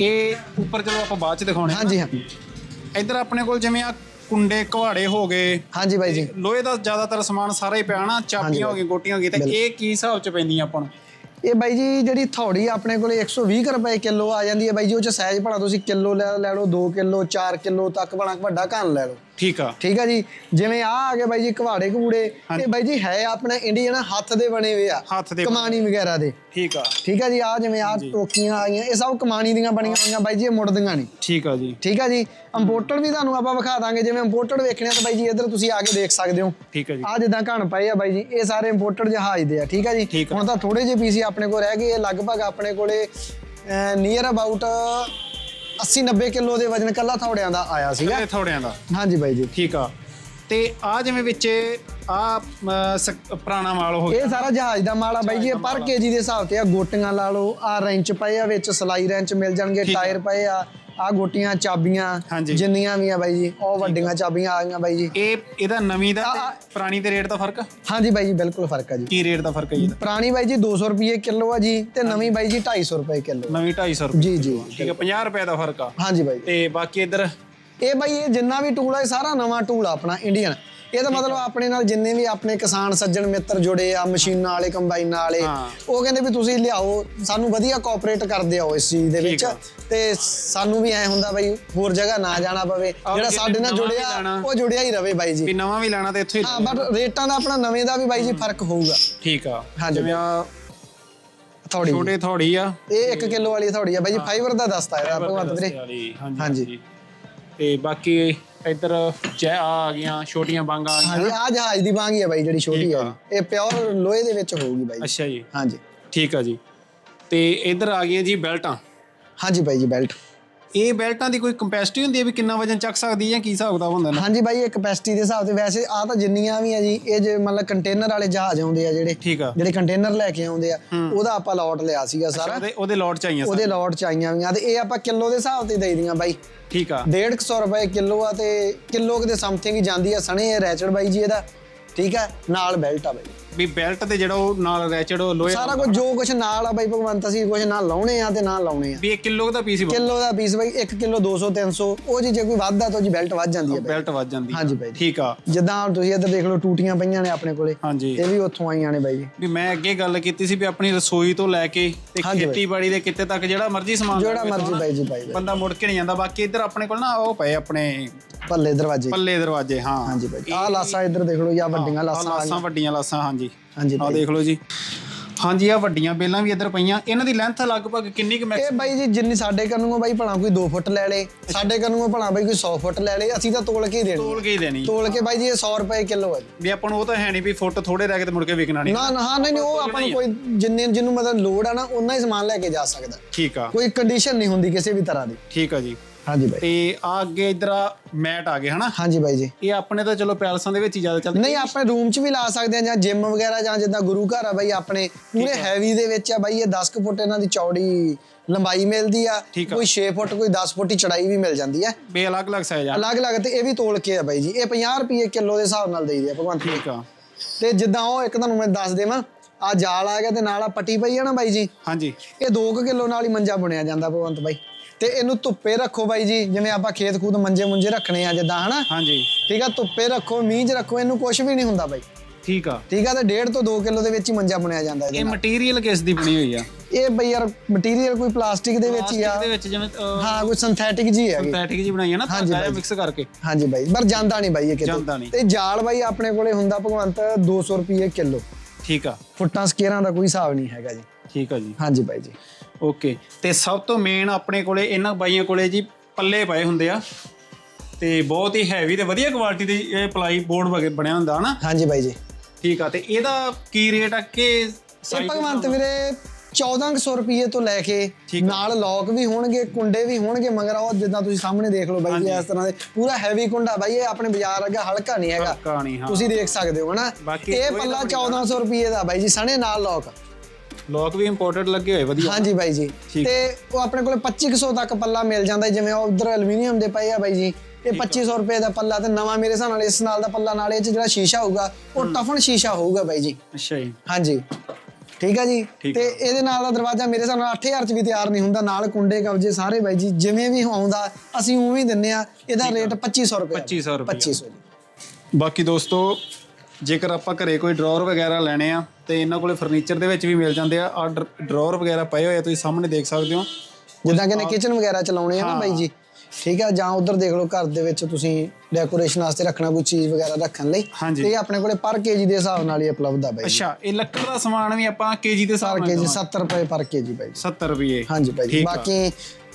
ਇਹ ਉੱਪਰ ਚਲੋ ਆਪਾਂ ਬਾਅਦ ਚ ਦਿਖਾਉਣੇ। ਹਾਂਜੀ ਹਾਂ। ਇੱਧਰ ਆਪਣੇ ਕੋਲ ਜਿਵੇਂ ਆ ਕੁੰਡੇ ਕੁਹਾੜੇ ਹੋ ਗਏ ਹਾਂਜੀ ਬਾਈ ਜੀ। ਲੋਹੇ ਦਾ ਜ਼ਿਆਦਾਤਰ ਸਮਾਨ ਸਾਰਾ ਹੀ ਪਿਆ ਨਾ ਚਾਬੀਆਂ ਹੋ ਗਈਆਂ ਗੋਟੀਆਂ ਹੋ ਗਈਆਂ ਤੇ ਇਹ ਕੀ ਹਿਸਾਬ ਚ ਪੈਂਦੀਆਂ ਆਪਾਂ ਨੂੰ? ਇਹ ਬਾਈ ਜੀ ਜਿਹੜੀ ਥੌੜੀ ਆਪਣੇ ਕੋਲੇ 120 ਕੁ ਰੁਪਏ ਕਿਲੋ ਆ ਜਾਂਦੀ ਹੈ ਬਾਈ ਜੀ, ਉਹ ਚ ਸਾਈਜ਼ ਭਲਾ ਤੁਸੀਂ ਕਿਲੋ ਲੈ ਲੈ ਲਓ 2 ਕਿਲੋ 4 ਕਿਲੋ ਤੱਕ ਬਣਾ ਵੱਡਾ ਘਣ ਲੈ ਲਓ। ਠੀਕ ਆ। ਠੀਕ ਆ ਜੀ। ਜਿਵੇਂ ਆ ਆ ਗਏ ਬਾਈ ਜੀ ਘੂੜੇ ਹਾਂਜੀ। ਇਹ ਬਾਈ ਜੀ ਹੈ ਆਪਣਾ ਇੰਡੀਅਨ ਹੱਥ ਦੇ ਬਣੇ ਹੋਏ ਆ ਹੱਥ ਦੇ ਕਮਾਨੀ ਵਗੈਰਾ ਦੇ। ਠੀਕ ਆ। ਠੀਕ ਆ ਜੀ ਆ ਜਿਵੇਂ ਆ ਟੋਕੀਆਂ ਆਈਆਂ ਇਹ ਸਭ ਕਮਾਨੀ ਦੀਆਂ ਬਣੀਆਂ ਹੋਈਆਂ ਬਾਈ ਜੀ ਇਹ ਮੁੜਦੀਆਂ ਨਹੀਂ। ਠੀਕ ਆ ਜੀ। ਠੀਕ ਆ ਜੀ ਇੰਪੋਰਟਡ ਵੀ ਤੁਹਾਨੂੰ ਆਪਾਂ ਵਿਖਾ ਦਾਂਗੇ। ਜਿਵੇਂ ਇੰਪੋਰਟਡ ਵੇਖਣੇ ਤਾਂ ਬਾਈ ਜੀ ਇੱਧਰ ਤੁਸੀਂ ਆ ਕੇ ਦੇਖ ਸਕਦੇ ਹੋ। ਠੀਕ ਆ ਜੀ। ਆ ਜਿੱਦਾਂ ਘਣ ਪਏ ਆ ਬਾਈ ਜੀ ਇਹ ਸਾਰੇ ਇੰਪੋਰਟਡ ਜਹਾਜ਼ ਦੇ ਆ। ਠੀਕ ਆ ਜੀ। ਹੁਣ ਤਾਂ ਥੋੜੇ ਜਿਹੇ ਪੀਸੀ ਆਪਣੇ ਕੋਲ ਰਹਿ ਗਏ। ਇਹ ਲਗਭਗ ਆਪਣੇ ਕੋਲੇ ਨੀਅਰ ਅਬਾਊਟ 80 90 ਕਿਲੋ ਦੇ ਵਜਨ ਕੱਲਾ ਥੌੜਿਆਂ ਦਾ ਆਇਆ ਸੀਗਾ। ਇਹ ਥੋੜਿਆਂ ਦਾ। ਹਾਂਜੀ ਬਾਈ ਜੀ। ਠੀਕ ਆ। ਤੇ ਆ ਜਿਵੇਂ ਵਿੱਚ ਆ ਪੁਰਾਣਾ ਮਾਲ ਹੋ ਗਿਆ। ਇਹ ਸਾਰਾ ਜਹਾਜ਼ ਦਾ ਮਾਲ ਆ ਬਾਈ ਜੀ ਇਹ ਪਰ ਕੇਜੀ ਦੇ ਹਿਸਾਬ ਤੇ ਆ ਗੋਟੀਆਂ ਲਾ ਲਓ ਆ ਰੈਂਚ ਪਏ ਆ ਵਿੱਚ ਸਲਾਈ ਰੈਂਚ ਮਿਲ ਜਾਣਗੇ। ਟਾਇਰ ਪਏ ਆ ਆ ਗੋਟੀਆਂ ਚਾਬੀਆਂ ਹਾਂਜੀ। ਜਿੰਨੀਆਂ ਵੀ ਆ ਬਾਈ ਜੀ ਉਹ ਵੱਡੀਆਂ ਚਾਬੀਆਂ ਆ ਗਈਆਂ ਬਾਈ ਜੀ। ਇਹ ਇਹਦਾ ਨਵੀਂ ਦਾ ਤੇ ਪੁਰਾਣੀ ਦੇ ਰੇਟ ਦਾ ਫ਼ਰਕ? ਹਾਂਜੀ ਬਾਈ ਜੀ ਬਿਲਕੁਲ ਫ਼ਰਕ ਆ ਜੀ। ਕੀ ਰੇਟ ਦਾ ਫ਼ਰਕ ਹੈ ਜੀ ਇਹਦਾ? ਪੁਰਾਣੀ ਬਾਈ ਜੀ 200 ਰੁਪਏ ਕਿਲੋ ਆ ਜੀ ਤੇ ਨਵੀਂ ਬਾਈ ਜੀ 250 ਰੁਪਏ ਕਿਲੋ। ਨਵੀਂ 250 ਰੁਪਏ ਜੀ ਜੀ ਠੀਕ ਹੈ 50 ਰੁਪਏ ਦਾ ਫ਼ਰਕ ਆ। ਹਾਂਜੀ ਬਾਈ। ਤੇ ਬਾਕੀ ਇੱਧਰ? ਇਹ ਬਾਈ ਇਹ ਜਿੰਨਾ ਵੀ ਟੂਲ ਆ ਇਹ ਸਾਰਾ ਨਵਾਂ ਟੂਲ ਆ ਆਪਣਾ ਇੰਡੀਅਨ। ਇਹਦਾ ਮਤਲਬ ਆਪਣੇ ਨਾਲ ਜਿੰਨੇ ਵੀ ਆਪਣੇ ਕਿਸਾਨ ਸੱਜਣ ਮਿੱਤਰ ਜੁੜੇ ਆ ਮਸ਼ੀਨਾਂ ਵਾਲੇ ਕੰਬਾਈਨਾਂ ਵਾਲੇ ਹਾਂ। ਉਹ ਕਹਿੰਦੇ ਵੀ ਤੁਸੀਂ ਲਿਆਓ ਸਾਨੂੰ ਵਧੀਆ ਕੋਆਪਰੇਟ ਕਰਦੇ ਆਓ ਇਸ ਚੀਜ਼ ਦੇ ਵਿੱਚ ਆ। ਤੇ ਸਾਨੂੰ ਵੀ ਐ ਹੁੰਦਾ ਬਾਈ ਹੋਰ ਜਗ੍ਹਾ ਨਾ ਜਾਣਾ ਪਵੇ। ਜਿਹੜਾ ਸਾਡੇ ਨਾਲ ਜੁੜਿਆ। ਉਹ ਜੁੜਿਆ ਹੀ ਰਵੇ ਬਾਈ ਵੀ ਜੀ ਨਵਾਂ ਵੀ ਲੈਣਾ ਤੇ ਇੱਥੋਂ ਹੀ ਹਾਂ ਬਟ ਰੇਟਾਂ ਦਾ ਆਪਣਾ ਨਵੇਂ ਦਾ ਵੀ ਬਾਈ ਜੀ ਫ਼ਰਕ ਹੋਊਗਾ। ਠੀਕ ਆ। ਹਾਂਜੀ। ਜਿਵੇਂ ਆ ਥੋੜੀ ਛੋਟੇ ਥੋੜੀ ਆ। ਇਹ 1 ਕਿਲੋ ਵਾਲੀ ਥੋੜੀ ਆ ਬਾਈ ਜੀ ਫਾਈਬਰ ਦਾ ਦਸਤਾ ਇਹਦਾ ਭਗਵੰਤ ਵੀਰੇ। ਹਾਂਜੀ ਹਾਂਜੀ। ਤੇ ਬਾਕੀ ਇੱਧਰ ਜੈ ਆ ਆ ਗਈਆਂ ਛੋਟੀਆਂ ਬਾਂਗਾਂ ਆ ਗਈਆਂ। ਹਾਂਜੀ ਆ ਜਹਾਜ਼ ਦੀ ਬਾਂਗੀ ਹੈ ਬਾਈ ਜਿਹੜੀ ਛੋਟੀ ਠੀਕ ਆ। ਇਹ ਪਿਓਰ ਲੋਹੇ ਦੇ ਵਿੱਚ ਹੋਊਗੀ ਬਾਈ ਅੱਛਾ ਜੀ। ਹਾਂਜੀ। ਠੀਕ ਆ ਜੀ। ਤੇ ਇੱਧਰ ਆ ਗਈਆਂ ਜੀ ਬੈਲਟਾਂ। ਹਾਂਜੀ ਬਾਈ ਜੀ ਬੈਲਟ ਇਹ ਬੈਲਟਾਂ ਦੀ ਕੋਈ ਕੰਪੈਸਿਟੀ ਹੁੰਦੀ ਹੈ ਵੀ ਕਿੰਨਾ ਵਜਨ ਚੱਕ ਸਕਦੀ ਹੈ ਕੀ ਹਿਸਾਬ ਕਿਤਾਬ ਹੁੰਦਾ ਨਾ ਹਾਂਜੀ ਬਾਈ ਇਹ ਕਪੈਸਿਟੀ ਦੇ ਹਿਸਾਬ ਤੇ ਵੈਸੇ ਆ ਤਾਂ ਜਿੰਨੀਆਂ ਵੀ ਆ ਜੀ ਇਹ ਜੇ ਮਤਲਬ ਕੰਟੇਨਰ ਵਾਲੇ ਜਹਾਜ਼ ਆਉਂਦੇ ਆ ਜਿਹੜੇ ਠੀਕ ਆ। ਜਿਹੜੇ ਕੰਟੇਨਰ ਲੈ ਕੇ ਆਉਂਦੇ ਆ ਉਹਦਾ ਆਪਾਂ ਲੋਟ ਲਿਆ ਸੀਗਾ ਸਾਰਾ। ਉਹਦੇ ਉਹਦੇ ਲੋਟ ਚ ਆਈਆਂ ਉਹਦੇ ਲੋਟ ਚ ਆਈਆਂ ਵੀਆਂ ਤੇ ਇਹ ਆਪਾਂ ਕਿਲੋ ਦੇ ਹਿਸਾਬ ਤੇ ਦੀਆਂ ਬਾਈ। ਠੀਕ ਆ। 150 ਰੁਪਏ ਕਿਲੋ ਆ ਤੇ ਕਿਲੋ ਕਿਤੇ ਸਮਥਿੰਗ ਜਾਂਦੀ ਆ ਸਣੇ ਰੈਚਡ ਬਾਈ ਜੀ ਇਹਦਾ। ਠੀਕ ਆ? ਨਾਲ ਬੈਲਟ ਆ ਬਾਈ। ਵੀ ਬੈਲਟ ਤੇ ਜਿਹੜਾ ਉਹ ਨਾਲ ਰੈਚਡ ਉਹ ਲੋਹੇ ਸਾਰਾ ਕੁਝ ਜੋ ਕੁਝ ਨਾਲ ਆ ਬਾਈ ਭਗਵੰਤ ਅਸੀਂ ਕੁਝ ਨਾਲ ਲਾਉਣੇ ਆ ਤੇ ਨਾਲ ਲਾਉਣੇ ਆ। ਵੀ 1 ਕਿਲੋ ਦਾ ਪੀਸ ਹੀ ਕਿਲੋ ਦਾ ਪੀਸ ਬਾਈ 1 ਕਿਲੋ 200 300 ਉਹ ਜੀ ਜੇ ਕੋਈ ਵੱਧਦਾ ਤਾਂ ਜੀ ਬੈਲਟ ਵੱਧ ਜਾਂਦੀ ਹੈ ਬੈਲਟ ਵੱਜ ਜਾਂਦੀ ਹਾਂਜੀ ਬਾਈ। ਠੀਕ ਆ। ਜਿੱਦਾਂ ਹੁਣ ਤੁਸੀਂ ਇੱਧਰ ਦੇਖ ਲਓ ਟੂਟੀਆਂ ਪਈਆਂ ਨੇ ਆਪਣੇ ਕੋਲੇ। ਹਾਂਜੀ। ਇਹ ਵੀ ਉੱਥੋਂ ਆਈਆਂ ਨੇ ਬਾਈ ਜੀ। ਵੀ ਮੈਂ ਅੱਗੇ ਗੱਲ ਕੀਤੀ ਸੀ ਵੀ ਆਪਣੀ ਰਸੋਈ ਤੋਂ ਲੈ ਕੇ ਤੇ। ਖੇਤੀਬਾੜੀ ਦੇ ਕਿਤੇ ਤੱਕ ਜਿਹੜਾ ਮਰਜ਼ੀ ਸਮਾਨ ਜਿਹੜਾ ਮਰਜ਼ੀ ਬਾਈ ਜੀ ਬਾਈ। ਬੰਦਾ ਮੁੜ ਕੇ ਨਹੀਂ ਜਾਂਦਾ। ਬਾਕੀ ਇੱਧਰ ਆਪਣੇ ਕੋਲ ਨਾ ਉਹ ਪਏ ਆਪਣੇ ਪੱਲੇ ਦਰਵਾਜ਼ੇ। ਪੱਲੇ ਦਰਵਾਜ਼ੇ ਹਾਂ। ਹਾਂਜੀ ਬਾਈ। ਆਹ ਲਾਸਾਂ ਇੱਧਰ ਦੇਖ ਲਓ ਜਾਂ ਵੱਡੀਆਂ ਲਾਸਾਂ ਆ ਲਾਸਾਂ ਵੱਡੀਆਂ ਲਾਸਾਂ ਹਾਂਜੀ। ਹਾਂਜੀ ਆਹ ਦੇਖ ਲਓ ਜੀ। ਹਾਂਜੀ ਆ ਵੱਡੀਆਂ ਬੇਲਾਂ ਵੀ ਇੱਧਰ ਪਈਆਂ। ਇਹਨਾਂ ਦੀ ਲੈਂਥ ਲਗਭਗ ਕਿੰਨੀ ਕੁ ਮੈਕਸ ਇਹ ਬਾਈ ਜੀ ਜਿੰਨੀ ਸਾਡੇ ਕੰਨੂੰੋਂ ਬਾਈ ਭਲਾ ਕੋਈ 2 ਫੁੱਟ ਲੈ ਲੇ। ਸਾਡੇ ਕੰਨੂੰੋਂ ਭਲਾ ਬਾਈ ਕੋਈ 100 ਫੁੱਟ ਲੈ ਲੇ ਅਸੀਂ ਤਾਂ ਤੋਲ ਕੇ ਹੀ ਦੇਣੀ। ਤੋਲ ਕੇ ਹੀ ਦੇਣੀ। ਤੋਲ ਕੇ ਬਾਈ ਜੀ ਇਹ 100 ਰੁਪਏ ਕਿਲੋ ਹੈ ਵੀ ਆਪਾਂ ਨੂੰ ਉਹ ਤਾਂ ਹੈ ਨਹੀਂ ਵੀ ਫੁੱਟ ਥੋੜੇ ਰਹਿ ਗਏ ਤੇ ਮੁੜ ਕੇ ਵਿਕਣਾ ਨਹੀਂ। ਨਾ ਨਾ ਹਾਂ ਨਹੀਂ ਨਹੀਂ ਉਹ ਆਪਾਂ ਨੂੰ ਕੋਈ ਜਿੰਨੇ ਜਿਹਨੂੰ ਮਤਲਬ ਲੋੜ ਆ ਨਾ ਉਹਨਾਂ ਹੀ ਸਮਾਨ ਲੈ ਕੇ ਜਾ ਸਕਦਾ। ਠੀਕ ਆ। ਕੋਈ ਕੰਡੀਸ਼ਨ ਨਹੀਂ ਹੁੰਦੀ ਕਿਸੇ ਵੀ ਤਰ੍ਹਾਂ ਦੀ। ਠੀਕ ਆ ਜੀ। ਹਾਂਜੀ ਬਾਈ। ਤੇ ਆ ਅੱਗੇ ਇਧਰ ਮੈਟ ਆ ਗਏ ਹਨਾ? ਹਾਂਜੀ ਬਾਈ ਜੀ। ਇਹ ਆਪਣੇ ਤਾਂ ਚਲੋ ਪੈਲਸਾਂ ਦੇ ਵਿੱਚ ਹੀ ਜ਼ਿਆਦਾ ਚੱਲਦੇ ਨਹੀਂ ਆਪਣੇ ਰੂਮ 'ਚ ਵੀ ਲਾ ਸਕਦੇ ਆ ਜਾਂ ਜਿਮ ਵਗੈਰਾ ਜਾਂ ਜਿੱਦਾਂ ਗੁਰੂ ਘਰ ਆ ਬਾਈ ਆਪਣੇ ਪੂਰੇ ਹੈਵੀ ਦੇ ਵਿੱਚ ਆ ਬਾਈ ਇਹ 10 ਕੁ ਫੁੱਟ ਇਹਨਾਂ ਦੀ ਚੌੜੀ ਲੰਬਾਈ ਮਿਲਦੀ ਆ। ਕੋਈ 6 ਫੁੱਟ ਕੋਈ 10 ਫੁੱਟ ਦੀ ਚੜਾਈ ਵੀ ਮਿਲ ਜਾਂਦੀ ਆ। ਬੇ ਅਲੱਗ-ਅਲੱਗ ਸਾਈਜ਼ ਆ। ਅਲੱਗ-ਅਲੱਗ ਤੇ ਇਹ ਵੀ ਤੋਲ ਕੇ ਆ ਬਾਈ ਜੀ। ਇਹ 50 ਰੁਪਏ ਕਿਲੋ ਦੇ ਹਿਸਾਬ ਨਾਲ ਦੇਈਦੇ ਆ ਭਗਵੰਤ। ਠੀਕ ਆ। ਤੇ ਜਿੱਦਾਂ ਉਹ ਇੱਕ ਤੁਹਾਨੂੰ ਮੈਂ ਦੱਸ ਦੇਵਾਂ ਆ ਜਾਲ ਆ ਗਿਆ ਤੇ ਨਾਲ ਆ ਪੱਟੀ ਪਈ ਆ ਨਾ ਬਾਈ ਜੀ। ਹਾਂਜੀ। ਇਹ 2 ਕਿਲੋ ਨਾਲ ਹੀ ਮੰਜਾ ਬੁਣਿਆ ਜਾਂਦਾ ਭਗਵੰਤ ਬਾਈ। ਤੇ ਇਹਨੂੰ ਧੁੱਪੇ ਰੱਖੋ ਬਾਈ ਜੀ ਜਿਵੇਂ ਆਪਾਂ ਖੇਤ ਖੂਦ ਮੰਜੇ ਮੁੰਜੇ ਰੱਖਣੇ ਆ ਜਿੱਦਾਂ ਹਨਾ? ਹਾਂਜੀ। ਠੀਕ ਆ ਧੁੱਪੇ ਰੱਖੋ ਮੀਂਹ 'ਚ ਰੱਖੋ ਇਹਨੂੰ ਕੁਝ ਵੀ ਨਹੀਂ ਹੁੰਦਾ ਬਾਈ। ਠੀਕ ਆ। ਠੀਕ ਆ ਤੇ 1.5 ਤੋਂ 2 ਕਿਲੋ ਦੇ ਵਿੱਚ ਹੀ ਮੰਜਾ ਬਣਿਆ ਜਾਂਦਾ ਇਹ। ਮਟੀਰੀਅਲ ਕਿਸ ਦੀ ਬਣੀ ਹੋਈ ਆ? ਇਹ ਬਈ ਯਾਰ ਮਟੀਰੀਅਲ ਕੋਈ ਪਲਾਸਟਿਕ ਦੇ ਵਿੱਚ ਹੀ ਆ। ਪਲਾਸਟਿਕ ਦੇ ਵਿੱਚ ਜਿਵੇਂ ਹਾਂ ਕੋਈ ਸਿੰਥੈਟਿਕ ਜੀ ਹੈਗੀ। ਸਿੰਥੈਟਿਕ ਜੀ ਬਣਾਈ ਹੈ ਨਾ ਤਾਂ। ਮਿਕਸ ਕਰਕੇ। ਹਾਂਜੀ ਬਾਈ ਪਰ ਜਾਂਦਾ ਨਹੀਂ ਬਾਈ ਇਹ ਜਾਂਦਾ ਕਿਤੇ ਨਹੀਂ। ਤੇ ਜਾਲ ਬਾਈ ਆਪਣੇ ਕੋਲੇ ਹੁੰਦਾ ਭਗਵੰਤ 200 ਰੁਪਏ ਕਿਲੋ। ਠੀਕ ਆ। ਫੁੱਟਾਂ ਸਕੇਰਾਂ ਦਾ ਕੋਈ ਹਿਸਾਬ ਨਹੀਂ ਹੈਗਾ ਜੀ। ਠੀਕ ਆ ਜੀ। ਹਾਂਜੀ ਬਾਈ ਜੀ। ਓਕੇ ਤੇ ਸਭ ਤੋਂ ਮੇਨ ਆਪਣੇ ਕੋਲੇ ਇਹਨਾਂ ਬਾਈਆਂ ਕੋਲੇ ਜੀ ਪੱਲੇ ਪਏ ਹੁੰਦੇ ਆ। ਤੇ ਬਹੁਤ ਹੀ ਹੈਵੀ ਤੇ ਵਧੀਆ ਕੁਆਲਿਟੀ ਦੀ ਇਹ ਪਲਾਈ ਬੋਰਡ ਵਗੇ ਬਣਿਆ ਹੁੰਦਾ ਹਨਾ? ਹਾਂਜੀ ਬਾਈ ਜੀ। ਠੀਕ ਆ ਤੇ ਇਹਦਾ ਕੀ ਰੇਟ ਆ? ਕਿ ਇਹ ਭਗਵੰਤ ਵੀਰੇ 1400 ਰੁਪਏ ਤੋਂ ਲੈ ਕੇ। ਨਾਲ ਲੋਕ ਵੀ ਹੋਣਗੇ ਕੁੰਡੇ ਵੀ ਹੋਣਗੇ ਮਗਰ ਉਹ ਜਿੱਦਾਂ ਤੁਸੀਂ ਸਾਹਮਣੇ ਦੇਖ ਲਓ ਬਾਈ ਜੀ ਇਸ ਤਰ੍ਹਾਂ ਦੇ ਪੂਰਾ ਹੈਵੀ ਕੁੰਡਾ ਬਾਈ ਇਹ ਆਪਣੇ ਬਾਜ਼ਾਰ ਅੱਗੇ ਹਲਕਾ ਨਹੀਂ ਹੈਗਾ। ਤੁਸੀਂ ਦੇਖ ਸਕਦੇ ਹੋ ਹਨਾ। ਇਹ ਪੱਲਾ ਤਾਂ 1400 ਰੁਪਏ ਦਾ ਬਾਈ ਜੀ ਸਣੇ ਨਾਲ ਲੋਕ ਲੋਕ ਵੀ ਇੰਪੋਰਟਡ ਲੱਗੇ ਹੋਏ ਵਧੀਆ। ਹਾਂਜੀ ਬਾਈ ਜੀ। ਤੇ ਉਹ ਆਪਣੇ ਕੋਲ 2500 ਤੱਕ ਪੱਲਾ ਮਿਲ ਜਾਂਦਾ ਹੈ, ਜਿਵੇਂ ਉਧਰ ਐਲੂਮੀਨੀਅਮ ਦੇ ਪਏ ਆ ਬਾਈ ਜੀ। ਇਹ 2500 ਰੁਪਏ ਦਾ ਪੱਲਾ ਤੇ ਨਵਾਂ ਮੇਰੇ ਹਿਸਾਬ ਨਾਲ ਇਸ ਨਾਲ ਦਾ ਪੱਲਾ ਨਾਲ ਇਹ 'ਚ ਜਿਹੜਾ ਸ਼ੀਸ਼ਾ ਹੋਊਗਾ ਉਹ ਟਫਨ ਸ਼ੀਸ਼ਾ ਹੋਊਗਾ ਬਾਈ ਜੀ। ਅੱਛਾ ਜੀ। ਹਾਂਜੀ। ਠੀਕ ਆ ਜੀ? ਤੇ ਇਹਦੇ ਨਾਲ ਦਾ ਦਰਵਾਜ਼ਾ ਮੇਰੇ ਹਿਸਾਬ ਨਾਲ 8000 ਚ ਵੀ ਤਿਆਰ ਨਹੀਂ ਹੁੰਦਾ ਨਾਲ ਕੁੰਡੇ ਕਬਜੇ ਸਾਰੇ ਬਾਈ ਜੀ ਜਿਵੇਂ ਵੀ ਆਉਂਦਾ ਅਸੀਂ ਉਵੇਂ ਹੀ ਦਿੰਨੇ ਆ ਇਹਦਾ ਰੇਟ 2500 ਰੁਪਏ 2500 ਰੁਪਏ 2500 ਜੀ। ਬਾਕੀ ਦੋਸਤੋ ਜੇਕਰ ਆਪਾਂ ਘਰੇ ਕੋਈ ਡਰਾਅਰ ਵਗੈਰਾ ਲੈਣੇ ਆ ਤੇ ਇਹਨਾਂ ਕੋਲੇ ਫਰਨੀਚਰ ਦੇ ਵਿੱਚ ਵੀ ਮਿਲ ਜਾਂਦੇ ਆ। ਆ ਡਰਾਅਰ ਵਗੈਰਾ ਪਏ ਹੋਏ ਆ ਤੁਸੀਂ ਸਾਹਮਣੇ ਦੇਖ ਸਕਦੇ ਹੋ। ਜਿੱਦਾਂ ਕਿ ਨੇ ਕਿਚਨ ਵਗੈਰਾ ਚਲਾਉਣੇ ਆ ਨਾ ਬਾਈ ਜੀ। ਠੀਕ ਆ ਜਾਂ ਉਧਰ ਦੇਖ ਲਓ ਘਰ ਦੇ ਵਿੱਚ ਤੁਸੀਂ ਡੈਕੋਰੇਸ਼ਨ ਵਾਸਤੇ ਰੱਖਣਾ ਕੋਈ ਚੀਜ਼ ਵਗੈਰਾ ਰੱਖਣ ਲਈ। ਤੇ ਇਹ ਆਪਣੇ ਕੋਲੇ ਪਰ ਕੇਜੀ ਦੇ ਹਿਸਾਬ ਨਾਲ ਹੀ ਉਪਲਬਧ ਆ ਬਾਈ ਅੱਛਾ ਇਹ ਲੱਕੜ ਦਾ ਸਮਾਨ ਵੀ ਆਪਾਂ ਕੇਜੀ ਦੇ ਹਿਸਾਬ ਨਾਲ ਕੇਜੀ ਦੇਵਾਂਗੇ। 70 ਰੁਪਏ ਪਰ ਕੇਜੀ ਬਾਈ ਜੀ। 70 ਰੁਪਏ। ਹਾਂਜੀ ਬਾਈ। ਬਾਕੀ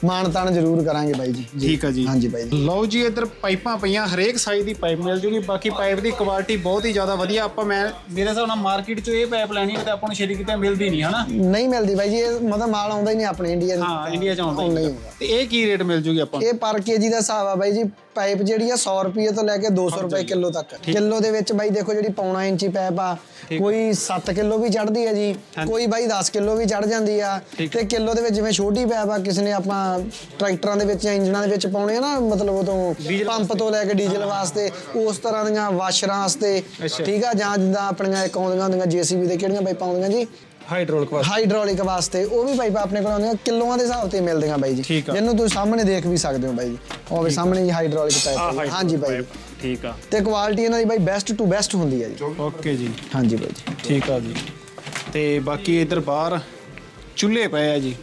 ਮਾਣ ਤਾਣ ਜ਼ਰੂਰ ਕਰਾਂਗੇ ਬਾਈ ਜੀ। ਠੀਕ ਆ ਜੀ। ਹਾਂਜੀ ਬਾਈ ਜੀ। ਲਓ ਜੀ ਇੱਧਰ ਪਾਈਪਾਂ ਪਈਆਂ ਹਰੇਕ ਸਾਈਜ਼ ਦੀ ਪਾਈਪ ਮਿਲ ਜੂਗੀ। ਬਾਕੀ ਪਾਈਪ ਦੀ ਕੁਆਲਿਟੀ ਬਹੁਤ ਹੀ ਜ਼ਿਆਦਾ ਵਧੀਆ। ਆਪਾਂ ਮੈਂ ਮੇਰੇ ਹਿਸਾਬ ਨਾਲ ਮਾਰਕੀਟ 'ਚੋਂ ਇਹ ਪਾਈਪ ਲੈਣੀ ਹੈ ਤੇ ਆਪਾਂ ਨੂੰ ਛੇਤੀ ਕਿਤੇ ਮਿਲਦੀ ਨਹੀਂ ਹਨਾ? ਨਹੀਂ ਮਿਲਦੀ ਬਾਈ ਜੀ ਇਹ ਮਤਲਬ ਮਾਲ ਆਉਂਦਾ ਹੀ ਨਹੀਂ ਆਪਣੇ ਇੰਡੀਆ ਹਾਂ ਇੰਡੀਆ 'ਚ ਆਉਂਦਾ ਹੀ ਨਹੀਂ। ਤੇ ਇਹ ਕੀ ਰੇਟ ਮਿਲ ਜੂਗੀ ਆਪਾਂ ਨੂੰ? ਇਹ ਪਰ ਕੇਜੀ ਦਾ ਹਿਸਾਬ ਆ ਬਾਈ ਜੀ ਪਾਈਪ ਜਿਹੜੀ ਆ 100 ਰੁਪਏ ਤੋਂ ਲੈ ਕੇ 200 ਰੁਪਏ ਕਿਲੋ ਤੱਕ। ਕਿਲੋ ਦੇ ਵਿੱਚ ਬਾਈ ਦੇਖੋ ਜਿਹੜੀ ਪੌਣਾ ਇੰਚੀ ਪਾਈਪ ਆ ਕੋਈ 7 ਕਿਲੋ ਵੀ ਚੜਦੀ ਹੈ ਜੀ ਕੋਈ ਬਾਈ 10 ਕਿਲੋ ਵੀ ਚੜ ਜਾਂਦੀ ਆ। ਤੇ ਕਿਲੋ ਦੇ ਵਿੱਚ ਜਿਵੇਂ ਛੋਟੀ ਪਾਈਪ ਆ ਕਿਸੇ ਨੇ ਆਪਾਂ ਟਰੈਕਟਰਾਂ ਦੇ ਵਿੱਚ ਜਾਂ ਇੰਜਣਾਂ ਦੇ ਵਿੱਚ ਪਾਉਣੇ ਆ ਨਾ ਮਤਲਬ ਉਦੋਂ ਪੰਪ ਤੋਂ ਲੈ ਕੇ ਡੀਜ਼ਲ ਵਾਸਤੇ ਉਸ ਤਰ੍ਹਾਂ ਦੀਆਂ ਵਾਸ਼ਰਾਂ ਵਾਸਤੇ ਠੀਕ ਆ? ਜਾਂ ਜਿੱਦਾਂ ਆਪਣੀਆਂ ਇੱਕ ਆਉਂਦੀਆਂ ਹੁੰਦੀਆਂ ਜੀਸੀਬੀ ਦੇ ਕਿਹੜੀਆਂ ਪਾਈਪਾਂ ਆਉਂਦੀਆਂ ਜੀ ਹਾਈਡ੍ਰੋਲਿਕ ਵਾਸਤੇ। ਹਾਈਡ੍ਰੋਲਿਕ ਵਾਸਤੇ। ਉਹ ਵੀ ਪਾਈਪਾਂ ਆਪਣੇ ਕੋਲ ਆਉਂਦੀਆਂ ਕਿਲੋਆਂ ਦੇ ਹਿਸਾਬ ਤੇ ਮਿਲਦੀਆਂ ਬਾਈ ਜੀ। ਠੀਕ ਆ। ਜਿਹਨੂੰ ਤੁਸੀਂ ਸਾਹਮਣੇ ਦੇਖ ਵੀ ਸਕਦੇ ਹੋ ਬਾਈ ਜੀ। ਉਹ ਵੀ ਸਾਹਮਣੇ ਜੀ ਹਾਈਡ੍ਰੋਲਿਕ ਆਹ ਪਾਈਪ ਹਾਂਜੀ ਬਾਈ ਜੀ। ਠੀਕ ਆ। ਤੇ ਕੁਆਲਿਟੀ ਇਹਨਾਂ ਦੀ ਬਾਈ ਬੈਸਟ ਟੂ ਬੈਸਟ ਹੁੰਦੀ ਹੈ ਜੀ। ਓਕੇ ਜੀ। ਹਾਂਜੀ ਬਾਈ ਜੀ। ਠੀਕ ਆ ਜੀ। ਤੇ ਬਾਕੀ ਇੱਧਰ ਬਾਹਰ ਚੁੱਲ੍ਹੇ ਪਏ ਆ ਜੀ।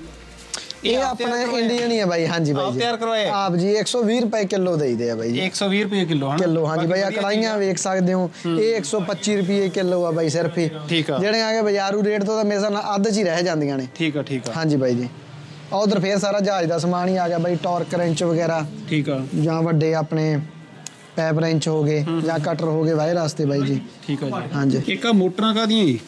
ਇਹ ਆਪਣੇ ਇੰਡੀਅਨ ਹੀ ਹੈ ਬਾਈ ਹਾਂਜੀ ਬਾਈ ਆਪ ਤਿਆਰ ਕਰਵਾਏ ਆਪ ਜੀ 120 ਰੁਪਏ ਕਿਲੋ ਦੇਈਦੇ ਆ ਬਾਈ ਜੀ। 120 ਰੁਪਏ ਕਿਲੋ ਹਨਾ? ਕਿਲੋ ਹਾਂਜੀ ਬਾਈ ਆ ਕੜਾਈਆਂ ਵੇਖ ਸਕਦੇ ਹੋ। ਇਹ 125 ਰੁਪਏ ਕਿਲੋ ਆ ਬਾਈ ਸਿਰਫ ਹੀ। ਠੀਕ ਆ। ਜਿਹੜੇ ਆਗੇ ਬਾਜ਼ਾਰੂ ਰੇਟ ਤੋਂ ਤਾਂ ਮੇਰੇ ਨਾਲ ਅੱਧ ਚ ਹੀ ਰਹਿ ਜਾਂਦੀਆਂ ਨੇ। ਠੀਕ ਆ ਠੀਕ ਆ। ਹਾਂਜੀ ਬਾਈ ਜੀ। ਉਧਰ ਫੇਰ ਸਾਰਾ ਜਹਾਜ਼ ਦਾ ਸਮਾਨ ਹੀ ਆ ਗਿਆ ਬਾਈ ਟਾਰਕ ਰੈਂਚ ਵਗੈਰਾ। ਠੀਕ ਆ। ਜਾਂ ਵੱਡੇ ਆਪਣੇ ਪੈਪ ਰੈਂਚ ਹੋ ਗਏ ਜਾਂ ਕਟਰ ਹੋ ਗਏ ਵਾਇਰ ਵਾਸਤੇ ਬਾਈ ਜੀ। ਠੀਕ ਆ ਜੀ। ਹਾਂਜੀ। ਇੱਕ ਆ ਮੋਟਰਾਂ ਕਾਦੀਆਂ ਜੀ?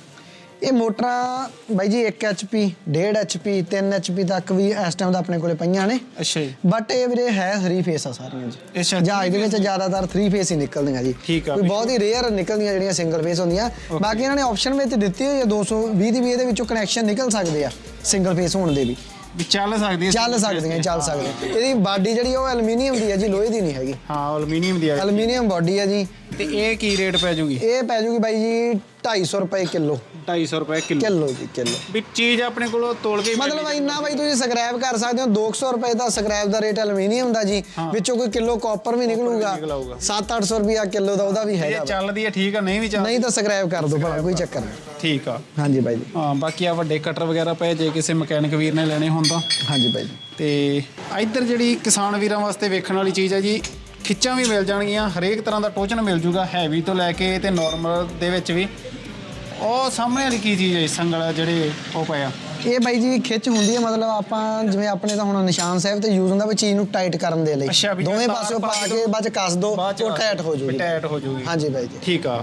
ਇਹ ਮੋਟਰਾਂ ਬਾਈ ਜੀ 1 HP 1.5 HP 3 HP ਤੱਕ ਵੀ ਇਸ ਟਾਈਮ ਦਾ ਆਪਣੇ ਕੋਲੇ ਪਈਆਂ ਨੇ। ਅੱਛਾ ਜੀ। ਬਟ ਇਹ ਵੀਰੇ ਹੈ 3 ਫੇਸ ਆ ਸਾਰੀਆਂ ਜੀ। ਅੱਛਾ ਜਹਾਜ਼ ਦੇ ਵਿੱਚ ਜ਼ਿਆਦਾਤਰ 3 ਫੇਸ ਹੀ ਨਿਕਲਦੀਆਂ ਜੀ। ਕੋਈ। ਬਹੁਤ ਹੀ ਰੇਅਰ ਨਿਕਲਦੀਆਂ ਜਿਹੜੀਆਂ ਸਿੰਗਲ ਫੇਸ ਹੁੰਦੀਆਂ। ਬਾਕੀ ਇਹਨਾਂ ਨੇ ਆਪਸ਼ਨ ਵਿੱਚ ਦਿੱਤੀ ਹੋਈ ਹੈ 220 ਦੀ ਵੀ ਇਹਦੇ ਵਿੱਚੋਂ ਕਨੈਕਸ਼ਨ ਨਿਕਲ ਸਕਦੇ ਆ ਸਿੰਗਲ ਫੇਸ ਹੋਣ ਦੇ ਵੀ। ਵੀ ਚੱਲ ਸਕਦੀ ਹੈ ਚੱਲ ਸਕਦੀਆਂ ਚੱਲ ਸਕਦੀਆਂ। ਇਹਦੀ ਬਾਡੀ ਜਿਹੜੀ ਉਹ ਐਲੂਮੀਨੀਅਮ ਦੀ ਹੈ ਜੀ ਲੋਹੇ ਦੀ ਨਹੀਂ ਹੈਗੀ। ਹਾਂ ਐਲੂਮੀਨੀਅਮ ਦੀ ਆ। ਐਲੂਮੀਨੀਅਮ ਬਾਡੀ ਹੈ ਜੀ। ਤੇ ਇਹ ਕੀ ਰੇਟ ਪੈ ਜੂਗੀ? ਇਹ ਪੈ ਜੂਗੀ ਬਾਈ ਜੀ 250 ਰੁਪਏ ਕਿਲੋ। 250 ਰੁਪਏ ਕਿਲੋ। ਕਿਲੋ ਜੀ ਕਿਲੋ। ਵੀ ਚੀਜ਼ ਆਪਣੇ ਕੋਲੋਂ ਤੋਲ ਕੇ ਮਤਲਬ ਇੰਨਾ ਬਾਈ ਤੁਸੀਂ ਸਕ੍ਰੈਪ ਕਰ ਸਕਦੇ ਹੋ 200 ਰੁਪਏ ਦਾ ਸਕ੍ਰੈਪ ਦਾ ਰੇਟ ਐਲੂਮੀਨੀਅਮ ਦਾ ਜੀ ਵਿੱਚੋਂ ਕੋਈ ਕਿਲੋ ਕਾਪਰ ਵੀ ਨਿਕਲੂਗਾ। ਨਿਕਲ ਆਊਗਾ। 7-800 ਰੁਪਿਆ ਕਿਲੋ ਦਾ ਉਹਦਾ ਵੀ ਇਹ ਹੈਗਾ ਵਾ। ਚੱਲਦੀ ਹੈ ਠੀਕ ਆ ਨਹੀਂ ਵੀ ਚੱਲ ਨਹੀਂ ਤਾਂ ਸਕ੍ਰੈਪ ਕਰ ਦੋ ਭਲਾ ਕੋਈ ਚੱਕਰ ਨਹੀਂ। ਠੀਕ ਆ। ਹਾਂਜੀ ਬਾਈ ਜੀ। ਹਾਂ ਬਾਕੀ ਆ ਵੱਡੇ ਕਟਰ ਵਗੈਰਾ ਪਏ ਜੇ ਕਿਸੇ ਮਕੈਨਿਕ ਵੀਰ ਨੇ ਲੈਣੇ ਹੋਣ ਤਾਂ। ਹਾਂਜੀ ਬਾਈ ਜੀ। ਤੇ ਇੱਧਰ ਜਿਹੜੀ ਕਿਸਾਨ ਵੀਰਾਂ ਵਾਸਤੇ ਵੇਖਣ ਵਾਲੀ ਚੀਜ਼ ਹੈ ਜੀ ਖਿੱਚਾਂ ਵੀ ਮਿਲ ਜਾਣਗੀਆਂ ਹਰੇਕ ਤਰ੍ਹਾਂ ਦਾ ਟੋਚਨ ਮਿਲ ਜੂਗਾ ਹੈਵੀ ਤੋਂ ਲੈ ਕੇ ਤੇ ਨਾਰਮਲ ਦੇ ਵਿੱਚ ਵੀ। ਉਹ ਸਾਹਮਣੇ ਵਾਲੀ ਕੀ ਚੀਜ਼ ਹੈ ਸੰਗਲ ਜਿਹੜੇ ਉਹ ਪਏ ਆ? ਇਹ ਬਾਈ ਜੀ ਖਿੱਚ ਹੁੰਦੀ ਹੈ ਮਤਲਬ ਆਪਾਂ ਜਿਵੇਂ ਆਪਣੇ ਤਾਂ ਹੁਣ ਨਿਸ਼ਾਨ ਸਾਹਿਬ ਤੇ ਯੂਜ਼ ਹੁੰਦਾ ਵੀ ਚੀਜ਼ ਨੂੰ ਟਾਈਟ ਕਰਨ ਦੇ ਲਈ। ਅੱਛਾ, ਵੀ ਦੋਵੇਂ ਪਾਸੇ ਪਾ ਕੇ ਬਾਅਦ ਚ ਕੱਸ ਦੋ ਉਹ ਟਾਈਟ ਹੋ ਜੂਗੀ। ਟਾਈਟ ਹੋ ਜੂਗੀ। ਹਾਂਜੀ ਬਾਈ ਜੀ। ਠੀਕ ਆ।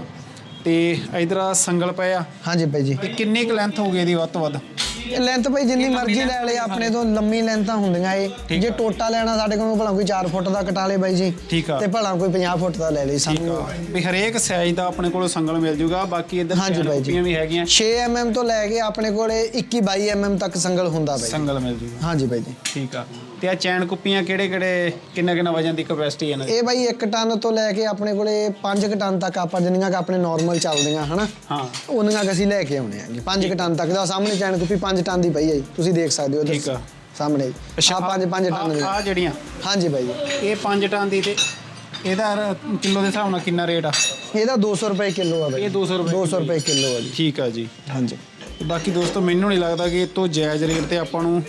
ਤੇ ਇਧਰ ਆ ਸੰਗਲ ਪਏ ਆ। ਹਾਂਜੀ ਬਾਈ ਜੀ। ਤੇ ਕਿੰਨੀ ਕੁ ਲੈਂਥ ਹੋਊਗੀ ਇਹਦੀ ਵੱਧ ਤੋਂ ਵੱਧ? ਲੈਂਥ ਭਾਈ ਜਿੰਨੀ ਮਰਜ਼ੀ ਲੈ ਲੈ ਆਪਣੇ ਤੋਂ ਲੰਮੀ ਲੈਂਥਾਂ ਹੁੰਦੀਆਂ ਇਹ। ਜੇ ਟੋਟਾ ਲੈਣਾ ਸਾਡੇ ਕੋਲ ਭਲਾ ਕੋਈ 4 ਫੁੱਟ ਦਾ ਕਟਾ ਲੇ ਬਾਈ ਜੀ ਠੀਕ ਆ। ਤੇ ਭਲਾ ਕੋਈ 50 ਫੁੱਟ ਦਾ ਲੈ ਲਈ ਸਾਨੂੰ। ਵੀ ਹਰੇਕ ਸਾਈਜ਼ ਦਾ ਆਪਣੇ ਕੋਲ ਸੰਗਲ ਮਿਲ ਜੂਗਾ ਬਾਕੀ ਇੱਧਰ। ਕੁੱਪੀਆਂ ਵੀ ਹੈਗੀਆਂ। 6 mm ਤੋਂ ਲੈ ਕੇ ਆਪਣੇ ਕੋਲੇ 21 22 mm ਤੱਕ ਸੰਗਲ ਹੁੰਦਾ ਬਾਈ ਸੰਗਲ ਮਿਲ ਜੂਗਾ। ਹਾਂਜੀ ਬਾਈ ਜੀ। ਠੀਕ ਆ। ਤੇ ਆ ਚੈਨ ਕੁੱਪੀਆਂ ਕਿਹੜੇ ਕਿਹੜੇ ਕਿੰਨਾ ਕਿੰਨਾ ਵਜਨ ਦੀ ਕਪੈਸਿਟੀ ਇਹਨਾਂ ਦੀ? ਇਹ ਬਾਈ 1 ਟਨ ਤੋਂ ਲੈ ਕੇ ਆਪਣੇ ਕੋਲੇ 5 ਟਨ ਤੱਕ ਆਪਾਂ ਜਿੰਨੀਆਂ ਕਿ ਆਪਣੇ ਨਾਰਮਲ ਚੱਲਦੀਆਂ ਹਨਾ? ਹਾਂ। ਉਹਨਾਂ ਕੁ ਅਸੀਂ ਲੈ ਕੇ ਆਉਣੇ ਆਂਗੇ 5 ਟਨ ਤੱਕ। ਦਾ ਸਾਹਮਣੇ ਚੈਨ ਕੁੱਪੀ 5 ਟਨ ਦੀ ਪਈ ਹੈ ਜੀ ਤੁਸੀਂ ਦੇਖ ਸਕਦੇ ਹੋ ਠੀਕ ਆ। ਸਾਹਮਣੇ ਆ 5 5 ਟਨ ਦੀ। ਆ ਜਿਹੜੀਆਂ। ਹਾਂਜੀ ਬਾਈ ਜੀ। ਇਹ 5 ਟਨ ਦੀ ਤੇ ਇਹਦਾ ਕਿਲੋ ਦੇ ਹਿਸਾਬ ਨਾਲ ਕਿੰਨਾ ਰੇਟ ਆ? ਇਹਦਾ 200 ਰੁਪਏ ਕਿਲੋ ਆ ਬਾਈ। ਇਹ 200 ਰੁਪਏ 200 ਰੁਪਏ ਕਿਲੋ ਆ ਜੀ। ਠੀਕ ਆ ਜੀ ਹਾਂਜੀ। ਤੇ ਬਾਕੀ ਦੋਸਤੋ ਮੈਨੂੰ ਨਹੀਂ ਲੱਗਦਾ ਕਿ ਇਹ ਤੋਂ ਜਾਇਜ਼ ਰੇਟ ਤੇ ਆਪਾਂ ਨੂੰ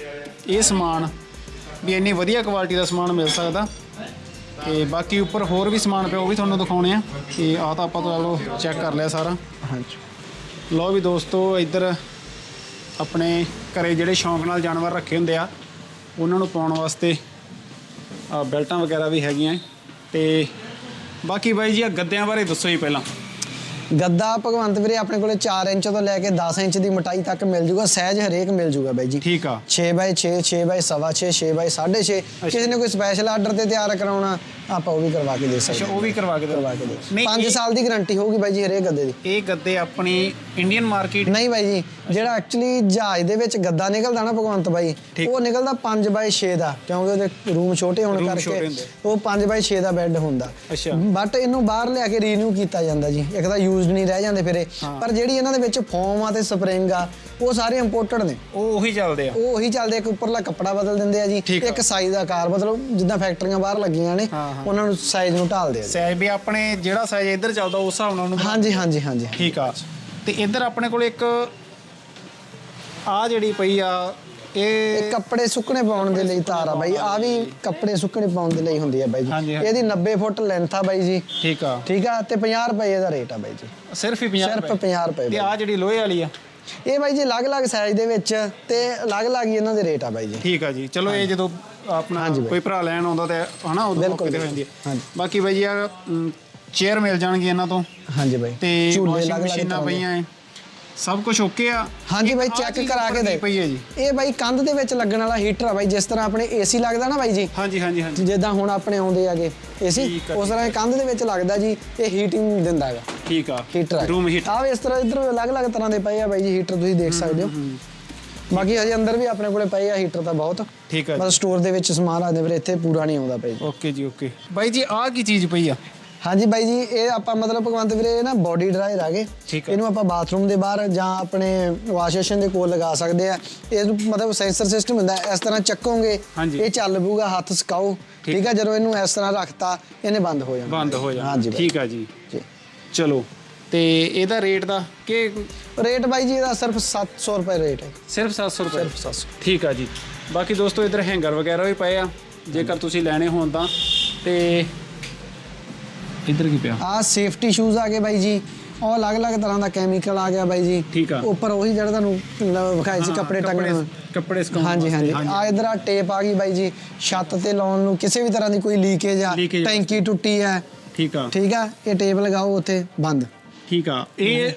ਇਹ ਸਮਾਨ ਵੀ ਇੰਨੀ ਵਧੀਆ ਕੁਆਲਿਟੀ ਦਾ ਸਮਾਨ ਮਿਲ ਸਕਦਾ। ਤੇ ਬਾਕੀ ਉੱਪਰ ਹੋਰ ਵੀ ਸਮਾਨ ਪਿਆ ਉਹ ਵੀ ਤੁਹਾਨੂੰ ਦਿਖਾਉਣੇ ਆ। ਤੇ ਆ ਤਾਂ ਆਪਾਂ ਚਲੋ ਚੈੱਕ ਕਰ ਲਿਆ ਸਾਰਾ। ਹਾਂਜੀ। ਲਓ ਵੀ ਦੋਸਤੋ ਇੱਧਰ ਆਪਣੇ ਘਰੇ ਜਿਹੜੇ ਸ਼ੌਂਕ ਨਾਲ ਜਾਨਵਰ ਰੱਖੇ ਹੁੰਦੇ ਆ ਉਹਨਾਂ ਨੂੰ ਪਾਉਣ ਵਾਸਤੇ ਆ ਬੈਲਟਾਂ ਵਗੈਰਾ ਵੀ ਹੈਗੀਆਂ ਤੇ ਬਾਕੀ ਬਾਈ ਜੀ ਆ ਗੱਦਿਆਂ ਬਾਰੇ ਦੱਸੋ ਜੀ ਪਹਿਲਾਂ। ਗੱਦਾ ਭਗਵੰਤ ਵੀਰੇ ਆਪਣੇ ਕੋਲੇ 4 ਇੰਚ ਤੋਂ ਲੈ ਕੇ 10 ਇੰਚ ਦੀ ਮੋਟਾਈ ਤੱਕ ਮਿਲ ਜੂਗਾ ਸਾਈਜ਼ ਹਰੇਕ ਮਿਲ ਜੂਗਾ ਬਾਈ ਜੀ। ਠੀਕ ਆ। 6 ਬਾਈ 6 6 ਬਾਈ 6 6 ਬਾਈ 6.5 ਕਿਸੇ ਨੇ ਕੋਈ ਸਪੈਸ਼ਲ ਆਰਡਰ ਤੇ ਤਿਆਰ ਕਰਾਉਣਾ ਆਪਾਂ ਉਹ ਵੀ ਕਰਵਾ ਕੇ ਦੇ ਅੱਛਾ ਸਕਦੇ ਉਹ ਵੀ ਕਰਵਾ ਕੇ ਕਰਵਾ ਕੇ ਦੇ ਨਹੀਂ 5 ਇਹ- ਸਾਲ ਦੀ ਗਾਰੰਟੀ ਹੋਊਗੀ ਬਾਈ ਜੀ ਹਰੇਕ ਗੱਦੇ ਦੀ ਇਹ ਗੱਦੇ ਆਪਣੀ ਇੰਡੀਅਨ ਮਾਰਕੀਟ ਨਹੀਂ ਬਾਈ ਜੀ ਜਿਹੜਾ ਐਕਚੁਅਲੀ ਜਹਾਜ਼ ਦੇ ਵਿੱਚ ਗੱਦਾ ਨਿਕਲਦਾ ਨਾ ਭਗਵੰਤ ਬਾਈ ਠੀਕ। ਉਹ ਨਿਕਲਦਾ 5 ਬਾਈ 6 ਦਾ ਕਿਉਂਕਿ ਉਹਦੇ ਰੂਮ ਛੋਟੇ ਹੋਣ Room ਛੋਟੇ ਕਰਕੇ ਹੁੰਦੇ। ਉਹ 5 ਬਾਈ 6 ਦਾ ਬੈੱਡ ਹੁੰਦਾ ਅੱਛਾ। ਬਟ ਇਹਨੂੰ ਬਾਹਰ ਲਿਆ ਕੇ ਰੀਨਿਊ ਕੀਤਾ ਜਾਂਦਾ ਜੀ ਇੱਕ ਤਾਂ ਯੂਜ਼ਡ ਨਹੀਂ ਰਹਿ ਜਾਂਦੇ ਫਿਰੇ ਹਾਂ। ਪਰ ਜਿਹੜੀ ਇਹਨਾਂ ਦੇ ਵਿੱਚ ਫੋਮ ਆ ਤੇ ਸਪਰਿੰਗ ਆ ਉਹ ਸਾਰੇ ਇੰਪੋਰਟਡ ਨੇ ਉਹ ਉਹੀ ਚੱਲਦੇ ਆ ਉਹ ਉਹੀ ਚੱਲਦੇ ਇੱਕ ਉੱਪਰਲਾ ਕੱਪੜਾ ਬਦਲ ਦਿੰਦੇ ਆ ਜੀ ਠੀਕ ਆ। ਇੱਕ ਸਾਈਜ਼ ਦਾ ਆਕਾਰ ਮਤਲਬ ਜਿੱਦਾਂ ਫੈਕਟਰੀਆਂ ਬਾਹਰ ਲੱਗੀਆਂ ਨੇ ਹਾਂ। ਉਹਨਾਂ ਨੂੰ ਸਾਈਜ਼ ਨੂੰ ਢਾਲਦੇ ਆ ਜੀ। ਸਾਈਜ਼ ਵੀ ਆਪਣੇ ਜਿਹੜਾ ਸਾਈਜ਼ ਇੱਧਰ ਚੱਲਦਾ ਉਸ ਹਿਸਾਬ ਨਾਲ ਉਹਨੂੰ ਹਾਂਜੀ ਹਾਂਜੀ ਹਾਂਜੀ। ਠੀਕ ਆ। ਤੇ ਇੱਧਰ ਆਪਣੇ ਕੋਲ ਇੱਕ ਆ ਜਿਹੜੀ ਪਈ ਆ ਇਹ ਇਹ ਕੱਪੜੇ ਸੁੱਕਣੇ ਪਾਉਣ ਦੇ ਲਈ ਤਾਰ ਆ ਬਾਈ। ਆ ਵੀ ਕੱਪੜੇ ਸੁੱਕਣੇ ਪਾਉਣ ਦੇ ਲਈ ਹੁੰਦੀ ਆ ਬਾਈ ਹਾਂਜੀ, ਜੀ। ਹਾਂਜੀ। ਇਹਦੀ 90 ਫੁੱਟ ਲੈਂਥ ਆ ਬਾਈ ਜੀ। ਠੀਕ ਆ। ਠੀਕ ਆ? ਤੇ 50 ਰੁਪਏ ਦਾ ਰੇਟ ਆ ਬਾਈ ਜੀ। ਸਿਰਫ ਹੀ 50 ਸਿਰਫ ਰੁਪਏ। 50 ਰੁਪਏ ਤੇ ਬਾਈ। ਆ ਜਿਹੜੀ ਲੋਹੇ ਵਾਲੀ ਆ। ਇਹ ਬਾਈ ਜੀ ਅਲੱਗ-ਅਲੱਗ ਸਾਈਜ਼ ਦੇ ਵਿੱਚ ਤੇ ਅਲੱਗ-ਅਲੱਗ ਹੀ ਇਹਨਾਂ ਦੇ ਰੇਟ ਆ ਬਾਈ ਜੀ ਠੀਕ ਆ ਜੀ ਚਲੋ ਇਹ ਜਦੋਂ ਆਪਣਾ ਹਾਂਜੀ ਬਾਈ। ਕੋਈ ਭਰਾ ਲੈਣ ਆਉਂਦਾ ਤੇ ਹਨਾ ਉਦੋਂ ਬਿਲਕੁਲ ਮੌਕੇ ਤੇ ਹੋ। ਜਾਂਦੀ ਹੈ ਹਾਂਜੀ। ਬਾਕੀ ਬਾਈ ਜੀ ਆ ਚੇਅਰ ਮਿਲ ਜਾਣਗੇ ਇਹਨਾਂ ਤੋਂ ਹਾਂਜੀ ਬਾਈ ਤੇ ਝੂਲੇ ਵਾਸ਼ਿੰਗ ਅਲੱਗ-ਅਲੱਗ ਮਸ਼ੀਨਾਂ ਤਰ੍ਹਾਂ ਦੇ। ਪਈਆਂ ਐ ਸਭ ਕੁਝ ਓਕੇ ਆ। ਹਾਂਜੀ ਬਾਈ ਆਹ ਚੈੱਕ ਕਰਾ ਕੇ ਦੇ ਪਈ ਹੈ ਜੀ? ਇਹ ਬਾਈ ਕੰਧ ਦੇ ਵਿੱਚ ਲੱਗਣ ਵਾਲਾ ਹੀਟਰ ਆ ਬਾਈ ਜਿਸ ਤਰ੍ਹਾਂ ਆਪਣੇ ਏਸੀ ਲੱਗਦਾ ਨਾ ਬਾਈ ਜੀ। ਹਾਂਜੀ ਹਾਂਜੀ ਹਾਂਜੀ। ਜਿੱਦਾਂ ਹੁਣ ਆਪਣੇ ਆਉਂਦੇ ਆਗੇ ਏਸੀ ਉਸ ਤਰ੍ਹਾਂ ਇਹ ਕੰਧ ਦੇ ਵਿੱਚ ਲੱਗਦਾ ਜੀ ਇਹ ਹੀਟਿੰਗ ਦਿੰਦਾ ਹੈਗਾ। ਠੀਕ ਆ। ਹੀਟਰ ਰੂਮ ਹੀਟ ਆ ਇਸ ਤਰ੍ਹਾਂ ਇਧਰ ਅਲੱਗ-ਅਲੱਗ ਤਰ੍ਹਾਂ ਦੇ ਪਏ ਆ ਬਾਈ ਜੀ ਹੀਟਰ ਤੁਸੀਂ ਦੇਖ ਸਕਦੇ ਹੋ। ਬਾਕੀ ਹਜੇ ਅੰਦਰ ਵੀ ਆਪਣੇ ਕੋਲੇ ਪਏ ਆ ਹੀਟਰ ਤਾਂ ਬਹੁਤ। ਠੀਕ ਆ ਮਤਲਬ ਸਟੋਰ ਦੇ ਵਿੱਚ ਸਮਾਨ ਰੱਖਦੇ ਫਿਰ ਇੱਥੇ ਪੂਰਾ ਨਹੀਂ ਆਉਂਦਾ ਪਈ ਓਕੇ ਜੀ ਓਕੇ ਬਾਈ ਜੀ ਆ ਕੀ ਚੀਜ਼ ਪਈ ਆ? ਹਾਂਜੀ ਬਾਈ ਜੀ ਇਹ ਆਪਾਂ ਮਤਲਬ ਭਗਵੰਤ ਵੀਰੇ ਇਹ ਨਾ ਬੋਡੀ ਡਰਾਇਰ ਆ। ਇਹਨੂੰ ਆਪਾਂ ਬਾਥਰੂਮ ਦੇ ਬਾਹਰ ਜਾਂ ਆਪਣੇ ਵਾਸ਼ ਬੇਸਿਨ ਦੇ ਕੋਲ ਲਗਾ ਸਕਦੇ ਆ। ਇਹ ਮਤਲਬ ਸੈਂਸਰ ਸਿਸਟਮ ਹੁੰਦਾ। ਇਸ ਤਰ੍ਹਾਂ ਚੱਕੋਗੇ। ਇਹ ਚੱਲ ਪਊਗਾ ਹੱਥ ਸਕਾਓ। ਠੀਕ ਆ ਜਦੋਂ ਇਹਨੂੰ ਇਸ ਤਰ੍ਹਾਂ ਰੱਖਤਾ ਇਹਨੇ ਬੰਦ ਹੋ ਜਾਣਾ। ਬੰਦ ਹੋ ਜਾ ਹਾਂਜੀ। ਠੀਕ ਆ ਜੀ। ਜੀ। ਚਲੋ ਤੇ ਇਹਦਾ ਰੇਟ ਦਾ ਕਿ ਰੇਟ ਬਾਈ ਜੀ ਇਹਦਾ ਸਿਰਫ 700 ਰੁਪਏ ਰੇਟ ਹੈ। ਸਿਰਫ 700 ਰੁਪਏ? ਸਿਰਫ 700 ਠੀਕ ਆ ਜੀ। ਬਾਕੀ ਦੋਸਤੋ ਇੱਧਰ ਹੈਂਗਰ ਵਗੈਰਾ ਵੀ ਪਏ ਆ। ਜੇਕਰ ਤੁਸੀਂ ਲੈਣੇ ਹੋਣ ਤਾਂ ਤੇ ਇੱਧਰ ਕੀ ਪਿਆ? ਆ ਸੇਫਟੀ ਸ਼ੂਜ਼ ਆ ਗਏ ਬਾਈ ਜੀ। ਉਹ ਅਲੱਗ-ਅਲੱਗ ਤਰ੍ਹਾਂ ਦਾ ਕੈਮੀਕਲ ਆ ਗਿਆ ਬਾਈ ਜੀ। ਠੀਕ ਆ। ਉੱਪਰ ਉਹੀ ਜਿਹੜਾ ਤੁਹਾਨੂੰ ਵਿਖਾਏ ਸੀ ਕੱਪੜੇ ਟੰਗਣ ਕੱਪੜੇ ਸੁਕਾਉਣ ਹਾਂਜੀ ਹਾਂਜੀ। ਆ ਇਧਰ ਆ ਟੇਪ ਆ ਗਈ ਬਾਈ ਜੀ। ਛੱਤ ਤੇ ਲਾਉਣ ਨੂੰ ਕਿਸੇ ਵੀ ਤਰ੍ਹਾਂ ਦੀ ਕੋਈ ਲੀਕੇਜ ਆ। ਟੈਂਕੀ ਟੁੱਟੀ ਹੈ ਠੀਕ ਆ। ਠੀਕ ਆ? ਇਹ ਟੇਪ ਲਗਾਓ ਉੱਥੇ ਬੰਦ। ਠੀਕ ਆ। ਇਹ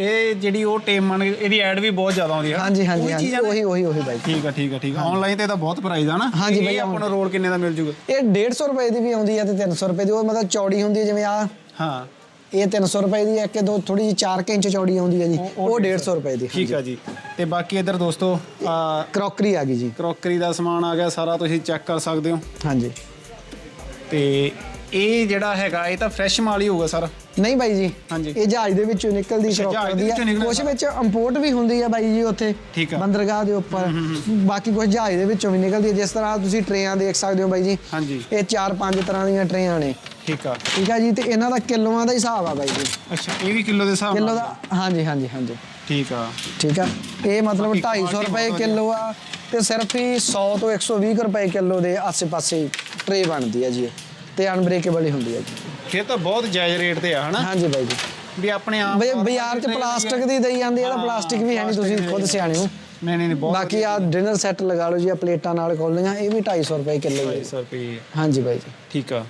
ਇਹ ਜਿਹੜੀ ਉਹ ਟੇਮ ਮੰਨ ਇਹਦੀ ਐਡ ਵੀ ਬਹੁਤ ਜ਼ਿਆਦਾ ਆਉਂਦੀ ਆ। ਹਾਂਜੀ ਹਾਂਜੀ ਉਹੀ ਹਾਂਜੀ? ਉਹੀ ਉਹੀ ਉਹੀ ਬਾਈ। ਠੀਕ ਆ ਠੀਕ ਆ ਠੀਕ ਆ। ਆਨਲਾਈਨ ਤੇ ਤਾਂ ਬਹੁਤ ਪ੍ਰਾਈਸ ਆ ਨਾ। ਹਾਂਜੀ ਬਾਈ, ਆਪਾਂ ਨੂੰ ਰੋਲ ਕਿੰਨੇ ਦਾ ਮਿਲ ਜੂਗਾ? ਇਹ 150 ਰੁਪਏ ਦੀ ਵੀ ਆਉਂਦੀ ਹੈ ਤੇ 300 ਰੁਪਏ ਦੀ। ਉਹ ਮਤਲਬ ਚੌੜੀ ਹੁੰਦੀ ਹੈ ਜਿਵੇਂ ਆ। ਹਾਂ। ਇਹ 300 ਰੁਪਏ ਦੀ ਹੈ ਕਿ ਦੋ ਥੋੜੀ ਜਿਹੀ 4 ਇੰਚ ਚੌੜੀ ਆਉਂਦੀ ਹੈ ਜੀ। ਉਹ- ਉਹ ਉਹ 150 ਰੁਪਏ ਦੀ ਠੀਕ ਆ ਜੀ। ਤੇ ਬਾਕੀ ਇੱਧਰ ਦੋਸਤੋ ਆ ਕਰੋਕਰੀ ਆ ਗਈ ਜੀ। ਕਰੋਕਰੀ ਦਾ ਸਮਾਨ ਆ ਗਿਆ ਸਾਰਾ ਤੁਸੀਂ ਚੈੱਕ ਕਰ ਸਕਦੇ ਹੋ। ਹਾਂਜੀ। ਤੇ ਇਹ ਜਿਹੜਾ ਹੈਗਾ ਇਹ ਤਾਂ ਫਰੈਸ਼ ਮਾਲ ਹੀ ਹੋਊਗਾ ਸਰ। ਨਹੀਂ ਬਾਈ ਜੀ ਹਾਂਜੀ। ਇਹ ਜਹਾਜ਼ ਦੇ ਵਿੱਚੋਂ ਨਿਕਲਦੀ ਅੱਛਾ, ਜਹਾਜ਼ ਕਰੋਕਰ ਦੇ ਦੀ ਵਿੱਚੋਂ ਹੈ ਨਿਕਲਦਾ ਕੁਝ ਵਿੱਚ ਇੰਪੋਰਟ ਵੀ ਹੁੰਦੀ ਹੈ ਬਾਈ ਜੀ ਉੱਥੇ ਠੀਕ ਆ। ਬੰਦਰਗਾਹ ਦੇ ਉੱਪਰ। ਬਾਕੀ ਕੁਝ ਜਹਾਜ਼ ਦੇ ਵਿੱਚੋਂ ਵੀ ਨਿਕਲਦੀ ਹੈ ਜਿਸ ਤਰ੍ਹਾਂ ਤੁਸੀਂ ਟਰੇਆਂ ਦੇਖ ਸਕਦੇ ਹੋ ਬਾਈ ਜੀ ਹਾਂਜੀ। ਇਹ 4-5 ਤਰ੍ਹਾਂ ਦੀਆਂ ਟਰੇਆਂ ਨੇ। ਠੀਕ ਆ। ਠੀਕ ਆ ਜੀ ਤੇ ਇਹਨਾਂ ਦਾ ਕਿਲੋਆਂ ਦਾ ਹਿਸਾਬ ਆ ਬਾਈ ਜੀ। ਅੱਛਾ ਇਹ ਵੀ ਕਿਲੋ ਦੇ ਹਿਸਾਬ ਕਿਲੋ ਦਾ ਹਾਂਜੀ ਹਾਂਜੀ ਹਾਂਜੀ। ਠੀਕ ਆ। ਠੀਕ ਆ। ਇਹ ਮਤਲਬ ਬਾਕੀ 250 quality ਰੁਪਏ ਬਹੁਤ ਕਿਲੋ ਆ ਤੇ ਸਿਰਫ ਹੀ 100 ਤੋਂ 120 ਕੁ ਰੁਪਏ ਕਿਲੋ ਦੇ ਆਸੇ-ਪਾਸੇ ਟਰੇ ਬਣਦੀ ਹੈ ਜੀ ਇਹ। ਤੇ ਅਨਬ੍ਰੇਕੇਬਲ ਹੀ ਹੁੰਦੀ ਹੈ ਜੀ। ਫਿਰ ਤਾਂ ਬਹੁਤ ਜਾਇਜ਼ ਰੇਟ ਤੇ ਆ ਹਨਾ? ਹਾਂਜੀ ਬਾਈ ਜੀ। ਵੀ ਆਪਣੇ ਆਪ ਬਈ ਬਾਜ਼ਾਰ 'ਚ ਪਲਾਸਟਿਕ ਦੀ ਦਈ ਜਾਂਦੀ ਹੈ ਤਾਂ ਪਲਾਸਟਿਕ ਵੀ ਹੈ ਨਹੀਂ ਤੁਸੀਂ ਖੁਦ ਸਿਆਣੇ ਹੋ। ਨਹੀਂ ਨਹੀਂ ਨਹੀਂ ਬਹੁਤ ਬਾਕੀ ਆ ਡਿਨਰ ਸੈੱਟ ਲਗਾ ਲਓ ਜੀ ਆ ਪਲੇਟਾਂ ਨਾਲ ਖੋਲੀਆਂ ਇਹ ਵੀ 250 ਰੁਪਏ ਕਿਲੋ ਹੈ। 250 ਰੁਪਏ। ਹਾਂਜੀ ਬਾਈ ਜੀ। ਠੀਕ ਆ।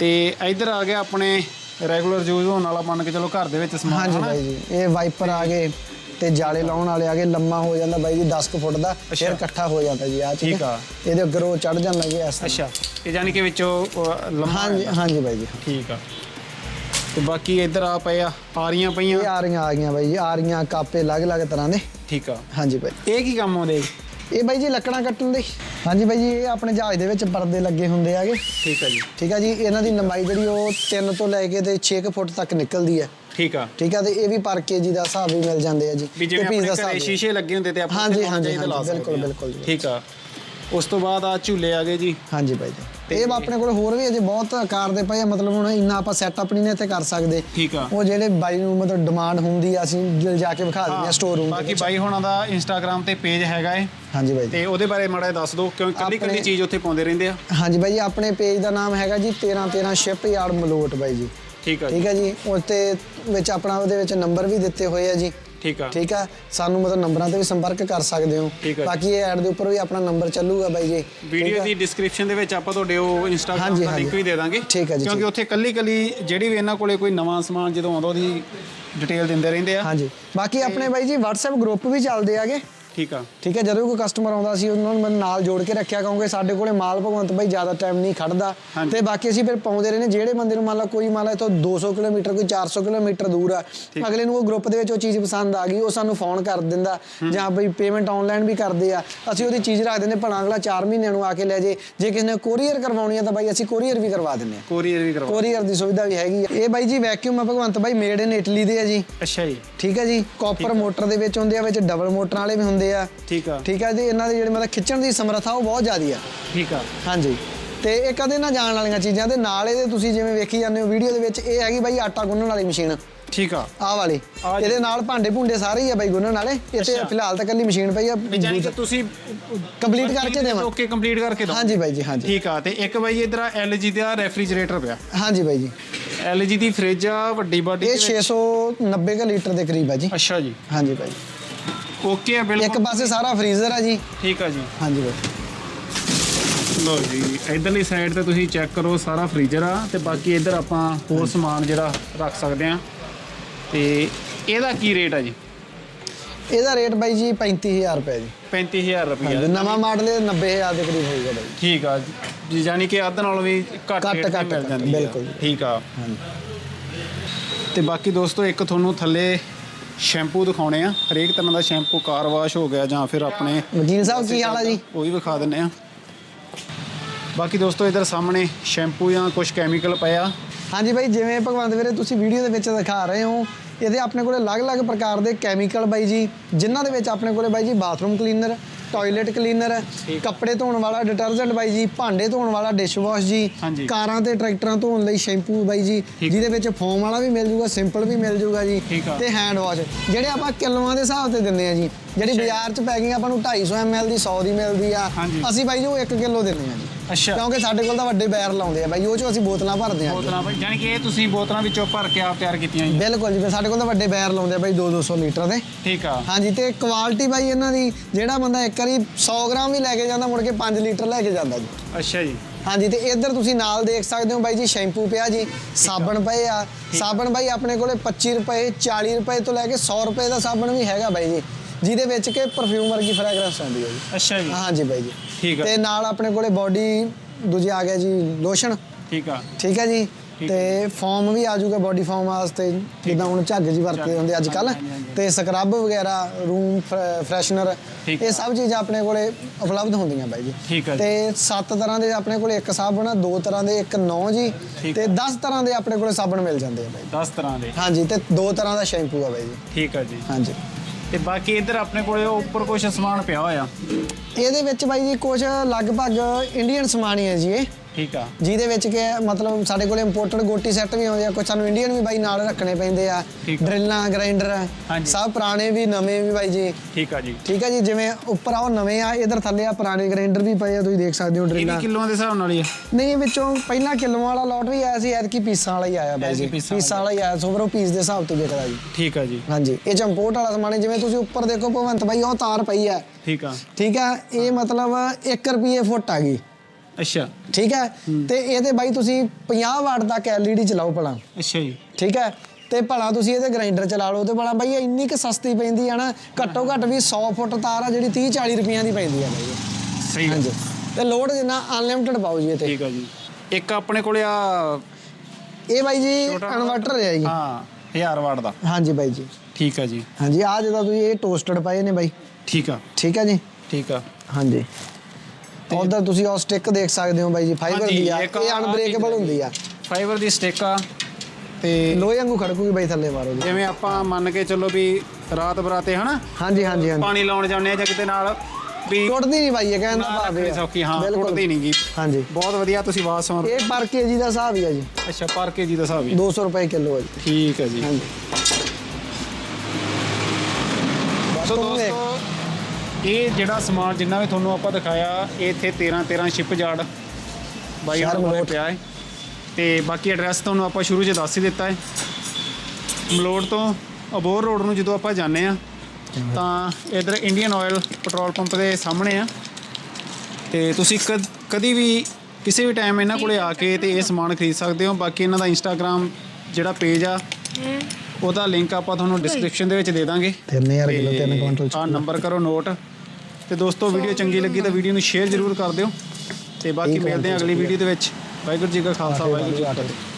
ਤੇ ਇੱਧਰ ਆ ਗਿਆ ਆਪਣੇ ਰੈਗੂਲਰ ਯੂਜ਼ ਹੋਣ ਵਾਲਾ ਮੰਨ ਕੇ ਚਲੋ ਘਰ ਦੇ ਵਿੱਚ ਸਮਾਨ ਹਾਂਜੀ ਹਨਾ? ਬਾਈ ਜੀ ਇਹ ਵਾਈਪਰ ਆ ਗਏ। ਤੇ ਜਾਲੇ ਲਾਉਣ ਵਾਲੇ ਆ ਗਏ ਲੰਮਾ ਹੋ ਜਾਂਦਾ ਬਾਈ ਜੀ 10 ਕੁ ਫੁੱਟ ਦਾ। ਫਿਰ ਇਕੱਠਾ ਹੋ ਜਾਂਦਾ ਜੀ ਆ ਠੀਕ ਆ। ਇਹਦੇ ਉੱਗਰ ਉਹ ਚੜ ਜਾਂਦਾ ਜੀ ਇਸ ਤਰ੍ਹਾਂ। ਅੱਛਾ ਇਹ ਜਾਨੀ ਕਿ ਵਿੱਚੋਂ ਲੰਮਾ ਹਾਂਜੀ ਹਾਂਜੀ ਬਾਈ ਜੀ। ਠੀਕ ਆ। ਤੇ ਬਾਕੀ ਇੱਧਰ ਆ ਪਏ ਆ ਆਰੀਆਂ ਪਈਆਂ। ਇਹ ਆਰੀਆਂ ਆ ਗਈਆਂ ਬਾਈ ਜੀ ਆਰੀਆਂ ਕਾਪੇ ਅਲੱਗ-ਅਲੱਗ ਤਰ੍ਹਾਂ ਦੇ। ਠੀਕ ਆ। ਹਾਂਜੀ ਬਾਈ। ਇਹ ਕੀ ਕੰਮ ਆਉਂਦੇ? ਇਹ ਬਾਈ ਜੀ ਲੱਕੜਾਂ ਕੱਟਣ ਦੇ। ਹਾਂਜੀ ਬਾਈ ਜੀ ਇਹ ਆਪਣੇ ਜਹਾਜ਼ ਦੇ ਵਿੱਚ ਪਰਦੇ ਲੱਗੇ ਹੁੰਦੇ ਆਗੇ ਠੀਕ ਆ ਜੀ। ਠੀਕ ਆ ਜੀ ਇਹਨਾਂ ਦੀ ਲੰਬਾਈ ਜਿਹੜੀ ਉਹ 3 ਤੋਂ ਲੈ ਕੇ ਤੇ 6 ਫੁੱਟ ਤੱਕ ਨਿਕਲਦੀ ਹੈ। ਠੀਕ ਆ। ਠੀਕ ਆ ਤੇ ਇਹ ਵੀ ਪਰ ਕੇਜੀ ਦਾ ਹਿਸਾਬ ਵੀ ਮਿਲ ਜਾਂਦੇ ਆ ਜੀ। ਵੀ ਜਿਵੇਂ ਆਪਣੇ ਦਾ ਘਰੇ ਸ਼ੀਸ਼ੇ ਲੱਗੇ ਹੁੰਦੇ ਤੇ ਆਪਾਂ ਹਾਂਜੀ, ਹਾਂਜੀ, ਬਿਲਕੁਲ। ਬਿਲਕੁਲ। ਠੀਕ ਆ। ਉਸ ਤੋਂ ਬਾਅਦ ਆ ਝੂਲੇ ਆ ਗਏ ਜੀ। ਹਾਂਜੀ ਬਾਈ ਜੀ। ਇਹ ਆਪਣੇ ਕੋਲ ਹੋਰ ਵੀ ਅਜੇ ਬਹੁਤ ਆਕਾਰ ਦੇ ਪਏ ਆ ਮਤਲਬ ਹੁਣ ਇੰਨਾ ਆਪਾਂ ਸੈਟਅਪ ਨਹੀਂ ਨੇ ਇੱਥੇ ਕਰ ਸਕਦੇ। ਠੀਕ ਆ। ਉਹ ਜਿਹੜੇ ਬਾਈ ਨੂੰ ਮਤਲਬ ਡਿਮਾਂਡ ਹੁੰਦੀ ਆ ਅਸੀਂ ਜ- ਜਾ ਕੇ ਵਿਖਾ ਦਿੰਦੇ ਆ ਸਟੋਰ ਰੂਮ ਬਾਕੀ ਬਾਈ ਹੋਣਾ ਦਾ ਇੰਸਟਾਗ੍ਰam ਤੇ ਪੇਜ ਹੈਗਾ ਏ। ਹਾਂਜੀ ਬਾਈ ਤੇ ਉਹਦੇ ਬਾਰੇ ਮਾੜਾ ਦੱਸ ਦਿਓ ਕਿਉਂਕਿ ਕੱਲੀ ਕੱਲੀ ਆਪਣੇ- ਚੀਜ਼ ਉੱਥੇ ਪਾਉਂਦੇ ਰਹਿੰਦੇ ਆ? ਹਾਂਜੀ ਬਾਈ ਜੀ ਆਪਣੇ ਪੇਜ ਦਾ ਨਾਮ ਹੈਗਾ ਜੀ 13 13 ਸ਼ਿਪ ਯਾਰਡ ਮਲੋਟ ਬਾਈ ਜੀ। ਠੀਕ ਆ ਜੀ। ਠੀਕ ਹੈ ਜੀ ਉੱਤੇ ਵਿੱਚ ਆਪਣਾ ਉਹਦੇ ਵਿੱਚ ਨੰਬਰ ਵੀ ਦਿੱਤੇ ਹੋਏ ਆ ਜੀ। ਠੀਕ ਆ। ਠੀਕ ਆ? ਸਾਨੂੰ ਮਤਲਬ ਨੰਬਰਾਂ ਤੇ ਵੀ ਸੰਪਰਕ ਕਰ ਸਕਦੇ ਹੋ। ਠੀਕ ਆ। ਬਾਕੀ ਇਹ ਐਡ ਦੇ ਉੱਪਰ ਵੀ ਆਪਣਾ ਨੰਬਰ ਚੱਲੂਗਾ ਬਾਈ ਜੀ। ਵੀਡੀਓ ਦੀ ਡਿਸਕ੍ਰਿਪਸ਼ਨ ਦੇ ਵਿੱਚ ਆਪਾਂ ਤੁਹਾਡੇ ਉਹ ਇੰਸਟਾਗ੍ਰam ਹਾਂਜੀ, ਦਾ ਲਿੰਕ ਹਾਂਜੀ। ਵੀ ਦੇ ਦਾਂਗੇ। ਠੀਕ ਆ ਜੀ, ਕਿਉਂਕਿ ਠੀਕ। ਉੱਥੇ ਕੱਲੀ ਕੱਲੀ ਜਿਹੜੀ ਵੀ ਇਹਨਾਂ ਕੋਲੇ ਕੋਈ ਨਵਾਂ ਸਮਾਨ ਜਦੋਂ ਆਉਂਦਾ ਉਹਦੀ ਡਿਟੇਲ ਦਿੰਦੇ ਰਹਿੰਦੇ ਆ। ਹਾਂਜੀ। ਬਾਕੀ ਆਪਣੇ ਬਾਈ ਜੀ WhatsApp ਗਰੁੱਪ ਵੀ ਚੱਲਦੇ ਆਗੇ। ਠੀਕ ਆ। ਠੀਕ ਹੈ ਜਦੋਂ ਕੋਈ ਕਸਟਮਰ ਆਉਂਦਾ ਸੀ ਉਹਨਾਂ ਨੂੰ ਮੈਂ ਨਾਲ ਜੋੜ ਕੇ ਰੱਖਿਆ ਕਹੂੰਗੇ ਸਾਡੇ ਕੋਲੇ ਮਾਲ ਭਗਵੰਤ ਬਾਈ ਜ਼ਿਆਦਾ ਟਾਈਮ ਨਹੀਂ ਖੜਦਾ। ਤੇ ਬਾਕੀ ਅਸੀਂ ਫਿਰ ਪਾਉਂਦੇ ਰਹਿੰਦੇ ਜਿਹੜੇ ਬੰਦੇ ਨੂੰ ਮੰਨ ਲਾ ਕੋਈ ਮੰਨ ਲਾ ਇੱਥੋਂ 200 ਕਿਲੋਮੀਟਰ ਕੋਈ 400 ਕਿਲੋਮੀਟਰ ਦੂਰ ਆ ਅਗਲੇ ਨੂੰ ਉਹ ਗਰੁੱਪ ਦੇ ਵਿੱਚ ਉਹ ਚੀਜ਼ ਪਸੰਦ ਆ ਗਈ ਉਹ ਸਾਨੂੰ ਫੋਨ ਕਰ ਦਿੰਦਾ। ਜਾਂ ਬਈ ਪੇਮੈਂਟ ਆਨਲਾਈਨ ਵੀ ਕਰਦੇ ਆ। ਅਸੀਂ ਉਹਦੀ ਚੀਜ਼ ਰੱਖ ਦਿੰਦੇ ਭਲਾ ਅਗਲਾ 4 ਮਹੀਨਿਆਂ ਨੂੰ ਆ ਕੇ ਲੈ ਜੇ। ਜੇ ਕਿਸੇ ਨੇ ਕੋਰੀਅਰ ਕਰਵਾਉਣੀ ਆ ਤਾਂ ਬਾਈ ਅਸੀਂ ਕੋਰੀਅਰ ਵੀ ਕਰਵਾ ਦਿੰਦੇ ਆ ਕੋਰੀਅਰ ਵੀ ਕਰਵਾ ਕੋਰੀਅਰ ਦੀ ਸੁਵਿਧਾ ਵੀ ਹੈਗੀ ਆ। ਇਹ ਬਾਈ ਜੀ ਵੈਕਿਊਮ ਆ ਭਗਵੰਤ ਬਾਈ ਮੇਡ ਇਨ ਇਟਲੀ ਦੇ ਆ ਜੀ। ਅੱਛਾ ਜੀ। ਠੀਕ ਹੈ ਜੀ। ਕਾਪਰ ਮੋਟਰ ਦੇ ਵਿੱਚ ਹੁੰਦੇ ਆ ਵਿੱਚ ਡਬਲ ਮੋਟਰ ਵਾਲੇ ਵੀ ਹੁੰਦੇ ਆ। ਠੀਕ ਆ। ਠੀਕ ਹੈ ਜੀ ਇਹਨਾਂ ਦੇ ਜਿਹੜੇ ਮਤਲਬ ਖਿੱਚਣ ਦੀ ਸਮਰੱਥਾ ਉਹ ਬਹੁਤ ਜ਼ਿਆਦੀ ਆ। ਠੀਕ ਆ। ਹਾਂਜੀ। ਤੇ ਇਹ ਕਦੇ ਨਾ ਜਾਣ ਵਾਲੀਆਂ ਚੀਜ਼ਾਂ ਤੇ ਨਾਲ ਇਹਦੇ ਤੁਸੀਂ ਜਿਵੇਂ ਵੇਖੀ ਜਾਂਦੇ ਹੋ ਵੀਡੀਓ ਦੇ ਵਿੱਚ ਇਹ ਹੈਗੀ ਬਾਈ ਆਟਾ ਗੁੰਨਣ ਵਾਲੀ ਮਸ਼ੀਨ। ਠੀਕ ਆ। ਆਹ ਵਾਲੀ। ਇਹਦੇ ਨਾਲ ਭਾਂਡੇ ਭੁੰਡੇ ਸਾਰੇ ਹੀ ਆ ਬਾਈ ਗੁੰਨਣ ਵਾਲੇ। ਇੱਥੇ। ਫਿਲਹਾਲ ਤਾਂ ਕੱਲੀ ਮਸ਼ੀਨ ਪਈ ਆ। ਜਾਨੀ ਕਿ ਤੁਸੀਂ ਕੰਪਲੀਟ ਕਰਕੇ ਦੇਵਾਂ। ਓਕੇ ਕੰਪਲੀਟ ਕਰਕੇ ਦਿਓ। ਹਾਂਜੀ ਬਾਈ ਜੀ ਹਾਂਜੀ। ਠੀਕ ਆ ਤੇ ਇੱਕ ਬਾਈ ਇਧਰ ਆ LG ਦਾ ਰੈਫਰੀਜਰੇਟਰ ਪਿਆ। ਹਾਂਜੀ ਬਾਈ ਜੀ। LG ਦੀ ਫ੍ਰਿਜ ਆ ਵੱਡੀ ਬਾਡੀ ਇਹ 690 ਕੁ ਲੀਟਰ ਦੇ ਕਰੀਬ ਆ ਜੀ। ਅੱਛਾ ਜੀ। ਹਾਂਜੀ ਬਾਈ। ਓਕੇ ਆ ਇੱਕ ਬਿਲਕੁਲ। ਪਾਸੇ ਸਾਰਾ ਫ੍ਰੀਜ਼ਰ ਆ ਜੀ। ਠੀਕ ਆ ਜੀ। ਹਾਂਜੀ ਬਾਈ। ਲਓ ਜੀ ਇਧਰਲੀ ਸਾਈਡ ਤੇ ਤੁਸੀਂ ਚੈੱਕ ਕਰੋ ਸਾਰਾ ਫ੍ਰੀਜ਼ਰ ਆ ਤੇ ਬਾਕੀ ਇਧਰ ਆਪਾਂ ਹੋਰ ਸਮਾਨ ਜਿਹੜਾ ਰੱਖ ਸਕਦੇ ਆ ਤੇ ਇਹਦਾ ਕੀ ਰੇਟ ਆ ਜੀ? ਇਹਦਾ ਰੇਟ ਬਾਈ ਜੀ 35000 ਰੁਪਏ ਜੀ। 35000 ਹਾਂਜੀ ਰੁਪਏ। ਨਵਾਂ ਮਾਡਲ ਇਹ 90000 ਦੇ ਕਰੀਬ ਹੋਊਗਾ ਬਾਈ। ਠੀਕ ਆ ਜੀ। ਯਾਨੀ ਕਿ ਅੱਧ ਨਾਲੋਂ ਵੀ ਘੱਟ ਘੱਟ- rate ਤੇ ਘੱਟ- ਮਿਲ ਜਾਂਦੀ ਆ। ਬਿਲਕੁਲ। ਠੀਕ ਆ। ਹਾਂਜੀ। ਤੇ ਬਾਕੀ ਦੋਸਤੋ ਇੱਕ ਤੁਹਾਨੂੰ ਥੱਲੇ ਸ਼ੈਂਪੂ ਦਿਖਾਉਣੇ ਆ। ਹਰੇਕ ਤਰ੍ਹਾਂ ਦਾ ਸ਼ੈਂਪੂ ਕਾਰ ਵਾਸ਼ ਹੋ ਗਿਆ ਜਾਂ ਫਿਰ ਆਪਣੇ ਵਕੀਲ ਸਾਹਿਬ ਕੀ ਹਾਲ ਆ ਜੀ? ਉਹ ਵੀ ਵਿਖਾ ਦਿੰਨੇ ਆ। ਬਾਕੀ ਦੋਸਤੋ ਇਧਰ ਸਾਹਮਣੇ ਸ਼ੈਂਪੂ ਜਾਂ ਕੁਝ ਕੈਮੀਕਲ ਪਏ ਆ ਹਾਂਜੀ ਬਾਈ ਜਿਵੇਂ ਭਗਵੰਤ ਵੀਰੇ ਤੁਸੀਂ ਵੀਡੀਓ ਦੇ ਵਿੱਚ ਦਿਖਾ ਰਹੇ ਹੋ ਇਹਦੇ ਆਪਣੇ ਕੋਲੇ ਅਲੱਗ-ਅਲੱਗ ਪ੍ਰਕਾਰ ਦੇ ਕੈਮੀਕਲ ਬਾਈ ਜੀ ਜਿਨ੍ਹਾਂ ਦੇ ਵਿੱਚ ਆਪਣੇ ਕੋਲੇ ਬਾਈ ਜੀ ਬਾਥਰੂਮ ਕਲੀਨਰ ਟਾਇਲਟ ਕਲੀਨਰ ਕੱਪੜੇ ਧੋਣ ਵਾਲਾ ਡਿਟਰਜੈਂਟ ਬਾਈ ਜੀ ਭਾਂਡੇ ਧੋਣ ਵਾਲਾ ਡਿਸ਼ਵਾਸ਼ ਜੀ ਹਾਂਜੀ। ਕਾਰਾਂ ਤੇ ਟਰੈਕਟਰਾਂ ਧੋਣ ਲਈ ਸ਼ੈਂਪੂ ਬਾਈ ਜੀ। ਜਿਹਦੇ ਵਿੱਚ ਫੋਮ ਵਾਲਾ ਵੀ ਮਿਲ ਜੂਗਾ ਸਿੰਪਲ ਵੀ ਮਿਲ ਜੂਗਾ ਜੀ। ਤੇ ਹੈਂਡ ਵਾਸ਼ ਜਿਹੜੇ ਆਪਾਂ ਕਿਲੋਆਂ ਦੇ ਹਿਸਾਬ ਤੇ ਦਿੰਦੇ ਆ ਜੀ ਜਿਹੜੀ ਬਾਜ਼ਾਰ 'ਚ ਪੈਕਿੰਗ ਆਪਾਂ ਨੂੰ 250 ml ਦੀ 100 ਦੀ ਮਿਲਦੀ ਆ। ਅਸੀਂ ਬਾਈ ਜੀ ਉਹ 1 ਕਿਲੋ ਦਿੰਦੇ ਆ ਜੀ ਅੱਛਾ। ਕਿਉਂਕਿ ਸਾਡੇ ਕੋਲ ਤਾਂ ਵੱਡੇ ਬੈਰਲ ਆਉਂਦੇ ਆ ਬਾਈ ਉਹ 'ਚੋਂ ਅਸੀਂ ਬੋਤਲਾਂ ਭਰਦੇ ਆ। ਬੋਤਲਾਂ ਬਈ ਜਾਨੀ ਕਿ ਇਹ ਤੁਸੀਂ ਬੋਤਲਾਂ ਵਿੱਚੋਂ ਭਰ ਕੇ ਆਪ ਤਿਆਰ ਕੀਤੀਆਂ ਜੀ। ਬਿਲਕੁਲ ਜੀ ਸਾਡੇ ਕੋਲ ਤਾਂ ਵੱਡੇ ਬੈਰਲ ਆਉਂਦੇ ਆ ਬਾਈ 2-200 ਲੀਟਰ ਦੇ। ਠੀਕ ਆ। ਹਾਂਜੀ ਤੇ ਕੁਆਲਿਟੀ ਬਾਈ ਇਹਨਾਂ ਦੀ ਜਿਹੜਾ ਬੰਦਾ ਇੱਕ ਵਾਰੀ 100 ਗ੍ਰਾਮ ਵੀ ਲੈ ਕੇ ਜਾਂਦਾ ਮੁੜ ਕੇ 5 ਲੀਟਰ ਲੈ ਕੇ ਜਾਂਦਾ ਜੀ। ਅੱਛਾ ਜੀ। ਹਾਂਜੀ ਤੇ ਇੱਧਰ ਤੁਸੀਂ ਨਾਲ ਦੇਖ ਸਕਦੇ ਹੋ ਬਾਈ ਜੀ ਸ਼ੈਂਪੂ ਪਿਆ ਜੀ ਸਾਬਣ ਪਏ ਆ। ਸਾਬਣ ਬਾਈ ਆਪਣੇ ਕੋਲੇ 25 ਰੁਪਏ 40 ਰੁਪਏ ਤੋਂ ਲੈ ਕੇ 100 ਰੁਪਏ ਦਾ ਸਾਬਣ ਵੀ ਹੈਗਾ ਬਾਈ ਜੀ ਜਿਹਦੇ ਵਿੱਚ ਕਿ ਪਰਫਿਊਮ ਵਰਗੀ ਫ੍ਰੈਗਰੈਂਸ ਆਉਂਦੀ ਹੈ ਜੀ। ਅੱਛਾ ਜੀ। ਹਾਂਜੀ ਬਾਈ ਜੀ। ਠੀਕ ਆ। ਤੇ ਨਾਲ ਆਪਣੇ ਕੋਲੇ ਬਾਡੀ ਦੂਜੇ ਆ ਗਿਆ ਜੀ ਲੋਸ਼ਨ ਠੀਕ ਆ। ਠੀਕ ਹੈ ਜੀ? ਤੇ ਫਾਰਮ ਵੀ ਆ ਜਾਊਗਾ ਬਾਡੀ ਫਾਰਮ ਵਾਸਤੇ ਜਿੱਦਾਂ ਹੁਣ ਝੱਗ ਜੀ ਵਰਤਦੇ ਹੁੰਦੇ ਅੱਜ ਕੱਲ ਤੇ ਸਕਰਬ ਵਗੈਰਾ ਰੂਮ ਫਰੈਸ਼ਨਰ ਇਹ। ਸਭ ਚੀਜ਼ਾਂ ਆਪਣੇ ਕੋਲੇ ਉਪਲਬਧ ਹੁੰਦੀਆਂ ਬਾਈ ਜੀ। ਤੇ ਸੱਤ ਤਰ੍ਹਾਂ ਦੇ ਆਪਣੇ ਕੋਲੇ ਇੱਕ ਸਾਬਣ ਆ ਦੋ ਤਰ੍ਹਾਂ ਦੇ ਇੱਕ ਨੌ ਜੀ। ਤੇ 10 ਤਰ੍ਹਾਂ ਦੇ ਆਪਣੇ ਕੋਲੇ ਸਾਬਣ ਮਿਲ ਜਾਂਦੇ ਆ ਬਾਈ 10 ਤਰ੍ਹਾਂ ਦੇ। ਹਾਂਜੀ ਤੇ ਦੋ ਤਰ੍ਹਾਂ ਦਾ ਸ਼ੈਂਪੂ ਆ ਬਾਈ ਜੀ। ਠੀਕ ਆ ਜੀ। ਹਾਂਜੀ। ਤੇ ਬਾਕੀ ਇੱਧਰ ਆਪਣੇ ਕੋਲੇ ਉਹ ਉੱਪਰ ਕੁਝ ਸਮਾਨ ਪਿਆ ਹੋਇਆ। ਇਹਦੇ ਵਿੱਚ ਬਾਈ ਜੀ ਕੁਝ ਲਗਭਗ ਇੰਡੀਅਨ ਸਮਾਨ ਹੀ ਹੈ ਜੀ ਇਹ। ਠੀਕ ਆ। ਜਿਹਦੇ ਵਿੱਚ ਕਿ ਮਤਲਬ ਸਾਡੇ ਕੋਲ ਇੰਪੋਰਟਡ ਗੋਟੀ ਸੈੱਟ ਵੀ ਆਉਂਦੇ ਆ ਕੁਝ ਸਾਨੂੰ ਇੰਡੀਅਨ ਵੀ ਬਾਈ ਨਾਲ ਰੱਖਣੇ ਪੈਂਦੇ ਆ ਠੀਕ ਆ। ਡਰਿਲਾਂ ਗ੍ਰਾਈਂਡਰ ਹਾਂਜੀ। ਸਭ ਪੁਰਾਣੇ ਵੀ ਨਵੇਂ ਵੀ ਬਾਈ ਜੀ। ਠੀਕ ਆ ਜੀ। ਠੀਕ ਹੈ ਜੀ ਜਿਵੇਂ ਉੱਪਰ ਆ ਉਹ ਨਵੇਂ ਆ ਇਧਰ ਥੱਲੇ ਆ ਪੁਰਾਣੇ ਗ੍ਰਾਈਂਡਰ ਵੀ ਪਏ ਆ ਤੁਸੀਂ ਦੇਖ ਸਕਦੇ ਹੋ ਇਹ ਵੀ ਡਰਿਲਾਂ ਕਿਲੋਆਂ ਦੇ ਹਿਸਾਬ ਨਾਲ ਹੀ ਆ? ਨਹੀਂ ਇਹ ਵਿੱਚੋਂ ਪਹਿਲਾਂ ਕਿਲੋਆਂ ਵਾਲਾ ਲੋਟ ਵੀ ਆਇਆ ਸੀ ਐਤਕੀ ਪੀਸਾਂ ਵਾਲਾ ਹੀ ਆਇਆ ਬਾਈ ਜੀ। ਐਤਕੀ ਪੀਸਾਂ ਪੀਸਾਂ ਵਾਲਾ ਹੀ ਆਇਆ ਸੋ ਫਿਰ ਉਹ ਪੀਸ ਦੇ ਹਿਸਾਬ ਤੋਂ ਵਿਕਦਾ ਜੀ। ਠੀਕ ਆ ਜੀ। ਹਾਂਜੀ ਇਹ ਚ ਇੰਪੋਰਟ ਵਾਲਾ ਸਮਾਨ ਹੈ ਜਿਵੇਂ ਤੁਸੀਂ ਉੱਪਰ ਦੇਖੋ ਭਵੰਤ ਬਾਈ ਉਹ ਤਾਰ ਪਈ ਆ। ਠੀਕ ਆ। ਠੀਕ ਆ ਇਹ ਮਤਲਬ 1 ਰੁਪਏ ਫੁੱਟ ਆ ਗਈ। ਅੱਛਾ। ਠੀਕ ਹੈ? ਤੇ ਇਹਦੇ ਬਾਈ ਤੁਸੀਂ 50 ਵਾਟ ਤੱਕ LED ਚਲਾਓ ਭਲਾ। ਅੱਛਾ ਜੀ। ਠੀਕ ਹੈ? ਤੇ ਭਲਾ ਤੁਸੀਂ ਇਹਦੇ ਗ੍ਰਾਈਂਡਰ ਚਲਾ ਲਓ ਤੇ ਭਲਾ ਬਾਈ ਇੰਨੀ ਕਿ ਸਸਤੀ ਪੈਂਦੀ ਆ ਨਾ ਘੱਟੋ ਘੱਟ ਵੀ 100 ਫੁੱਟ ਤਾਰ ਆ ਜਿਹੜੀ 30 40 ਰੁਪਈਆਂ ਦੀ ਪੈਂਦੀ ਆ ਬਾਈ। ਸਹੀ ਹਾਂਜੀ। ਤੇ ਲੋਡ ਜਿੰਨਾ ਅਨਲਿਮਿਟਡ ਪਾਓ ਜੀ ਤੇ ਠੀਕ ਆ ਜੀ। ਇੱਕ ਆਪਣੇ ਕੋਲੇ ਆ ਇਹ ਬਾਈ ਜੀ ਇਨਵਰਟਰ ਹੈ ਜੀ। ਹਾਂ 1000 ਵਾਟ ਦਾ। ਹਾਂਜੀ ਬਾਈ ਜੀ। ਠੀਕ ਆ ਜੀ। ਹਾਂਜੀ ਆ ਜਦੋਂ ਤੁਸੀਂ ਇਹ ਟੋਸਟਡ ਪਏ ਨੇ ਬਾਈ। ਠੀਕ ਆ। ਠੀਕ ਹੈ ਜੀ। ਠੀਕ ਆ। ਹਾਂਜੀ। ਉਧਰ ਤੁਸੀਂ ਉਹ ਸਟਿੱਕ ਦੇਖ ਸਕਦੇ ਹੋ ਬਾਈ ਜੀ ਫਾਈਬਰ ਹਾਂਜੀ, ਦੀ ਆ ਇੱਕ ਇਹ ਆਹ ਅਨਬ੍ਰੇਕੇਬਲ ਚੀਜ਼ ਹੁੰਦੀ ਆ। ਫਾਈਬਰ ਦੀ ਸਟਿਕ ਆ ਤੇ ਲੋਹੇ ਵਾਂਗੂ ਖੜਕੂਗੀ ਬਾਈ ਥੱਲੇ ਮਾਰੋ ਜੀ। ਜਿਵੇਂ ਆਪਾਂ ਮੰਨ ਕੇ ਚੱਲੋ ਵੀ ਰਾਤ ਬਰਾਤੇ ਹਨਾ ਹਾਂਜੀ ਹਾਂਜੀ ਹਾਂਜੀ। ਪਾਣੀ ਲਾਉਣ ਜਾਂਦੇ ਆ ਜਾਂ ਕਿਤੇ ਨਾਲ ਵੀ ਟੁੱਟਦੀ ਨਹੀਂ ਬਾਈ ਇਹ ਕਹਿਣ ਦਾ ਨਾ ਭਾਵ ਰੱਖਣੀ। ਸੌਖੀ ਹਾਂ। ਟੁੱਟਦੀ ਨਹੀਂਗੀ ਹਾਂਜੀ। ਬਹੁਤ ਵਧੀਆ ਤੁਸੀਂ ਆਵਾਜ਼ ਸਮਝ ਇਹ ਪਰ ਕੇਜੀ ਦਾ ਹਿਸਾਬ ਹੀ ਆ ਜੀ। ਅੱਛਾ ਪਰ ਕੇਜੀ ਦਾ ਹਿਸਾਬ ਹੀ 200 ਰੁਪਏ ਕਿਲੋ ਆ ਜੀ। ਠੀਕ ਹੈ ਜੀ। ਹਾਂਜੀ। ਸੋ ਤੁਹਾਨੂੰ ਦੋਸਤੋ ਇਹ ਜਿਹੜਾ ਸਮਾਨ ਜਿੰਨਾ ਵੀ ਤੁਹਾਨੂੰ ਆਪਾਂ ਦਿਖਾਇਆ ਇਹ ਇੱਥੇ 13 13 ਸ਼ਿਪ ਯਾਰਡ ਬਾਈ ਹਰ ਕੋਲੇ ਮਲੋਟ। ਪਿਆ ਹੈ ਤੇ ਬਾਕੀ ਐਡਰੈਸ ਤੁਹਾਨੂੰ ਆਪਾਂ ਸ਼ੁਰੂ 'ਚ ਦੱਸ ਹੀ ਦਿੱਤਾ ਹੈ ਮਲੋੜ ਤੋਂ ਅਬੋਰ ਰੋਡ ਨੂੰ ਜਦੋਂ ਆਪਾਂ ਜਾਂਦੇ ਆ ਤਾਂ ਇਧਰ ਇੰਡੀਅਨ ਆਇਲ ਪੈਟਰੋਲ ਪੰਪ ਦੇ ਸਾਹਮਣੇ ਆ। ਤੇ ਤੁਸੀਂ ਕਦ- ਕਦੀ ਵੀ ਕਿਸੇ ਵੀ ਟਾਈਮ ਇਹਨਾਂ ਕੋਲੇ ਆ ਕੇ ਤੇ ਇਹ ਸਮਾਨ ਖਰੀਦ ਸਕਦੇ ਹੋ। ਬਾਕੀ ਇਹਨਾਂ ਦਾ ਇੰਸਟਾਗ੍ਰam ਜਿਹੜਾ ਪੇਜ ਆ ਉਹਦਾ ਲਿੰਕ ਆਪਾਂ ਤੁਹਾਨੂੰ ਡਿਸਕ੍ਰਿਪਸ਼ਨ ਦੇ ਵਿੱਚ ਦੇ ਦਾਂਗੇ। 3000 ਕਿਲੋ 3 ਕੁਇੰਟਲ ਆ ਨੰਬਰ ਕਰੋ ਨੋਟ। ਤੇ ਦੋਸਤੋ ਵੀਡੀਓ ਚੰਗੀ ਲੱਗੀ ਤਾਂ ਵੀਡੀਓ ਨੂੰ ਸ਼ੇਅਰ ਜ਼ਰੂਰ ਕਰ ਦਿਓ। ਤੇ ਬਾਕੀ ਮਿਲਦੇ ਹੈ, ਅਗਲੀ ਵੀਡੀਓ ਦੇ ਵਿੱਚ। ਵਾਹਿਗੁਰੂ ਜੀ ਕਾ ਖਾਲਸਾ ਵਾਹਿਗੁਰੂ ਜੀ ਕੀ ਫਤਿਹ।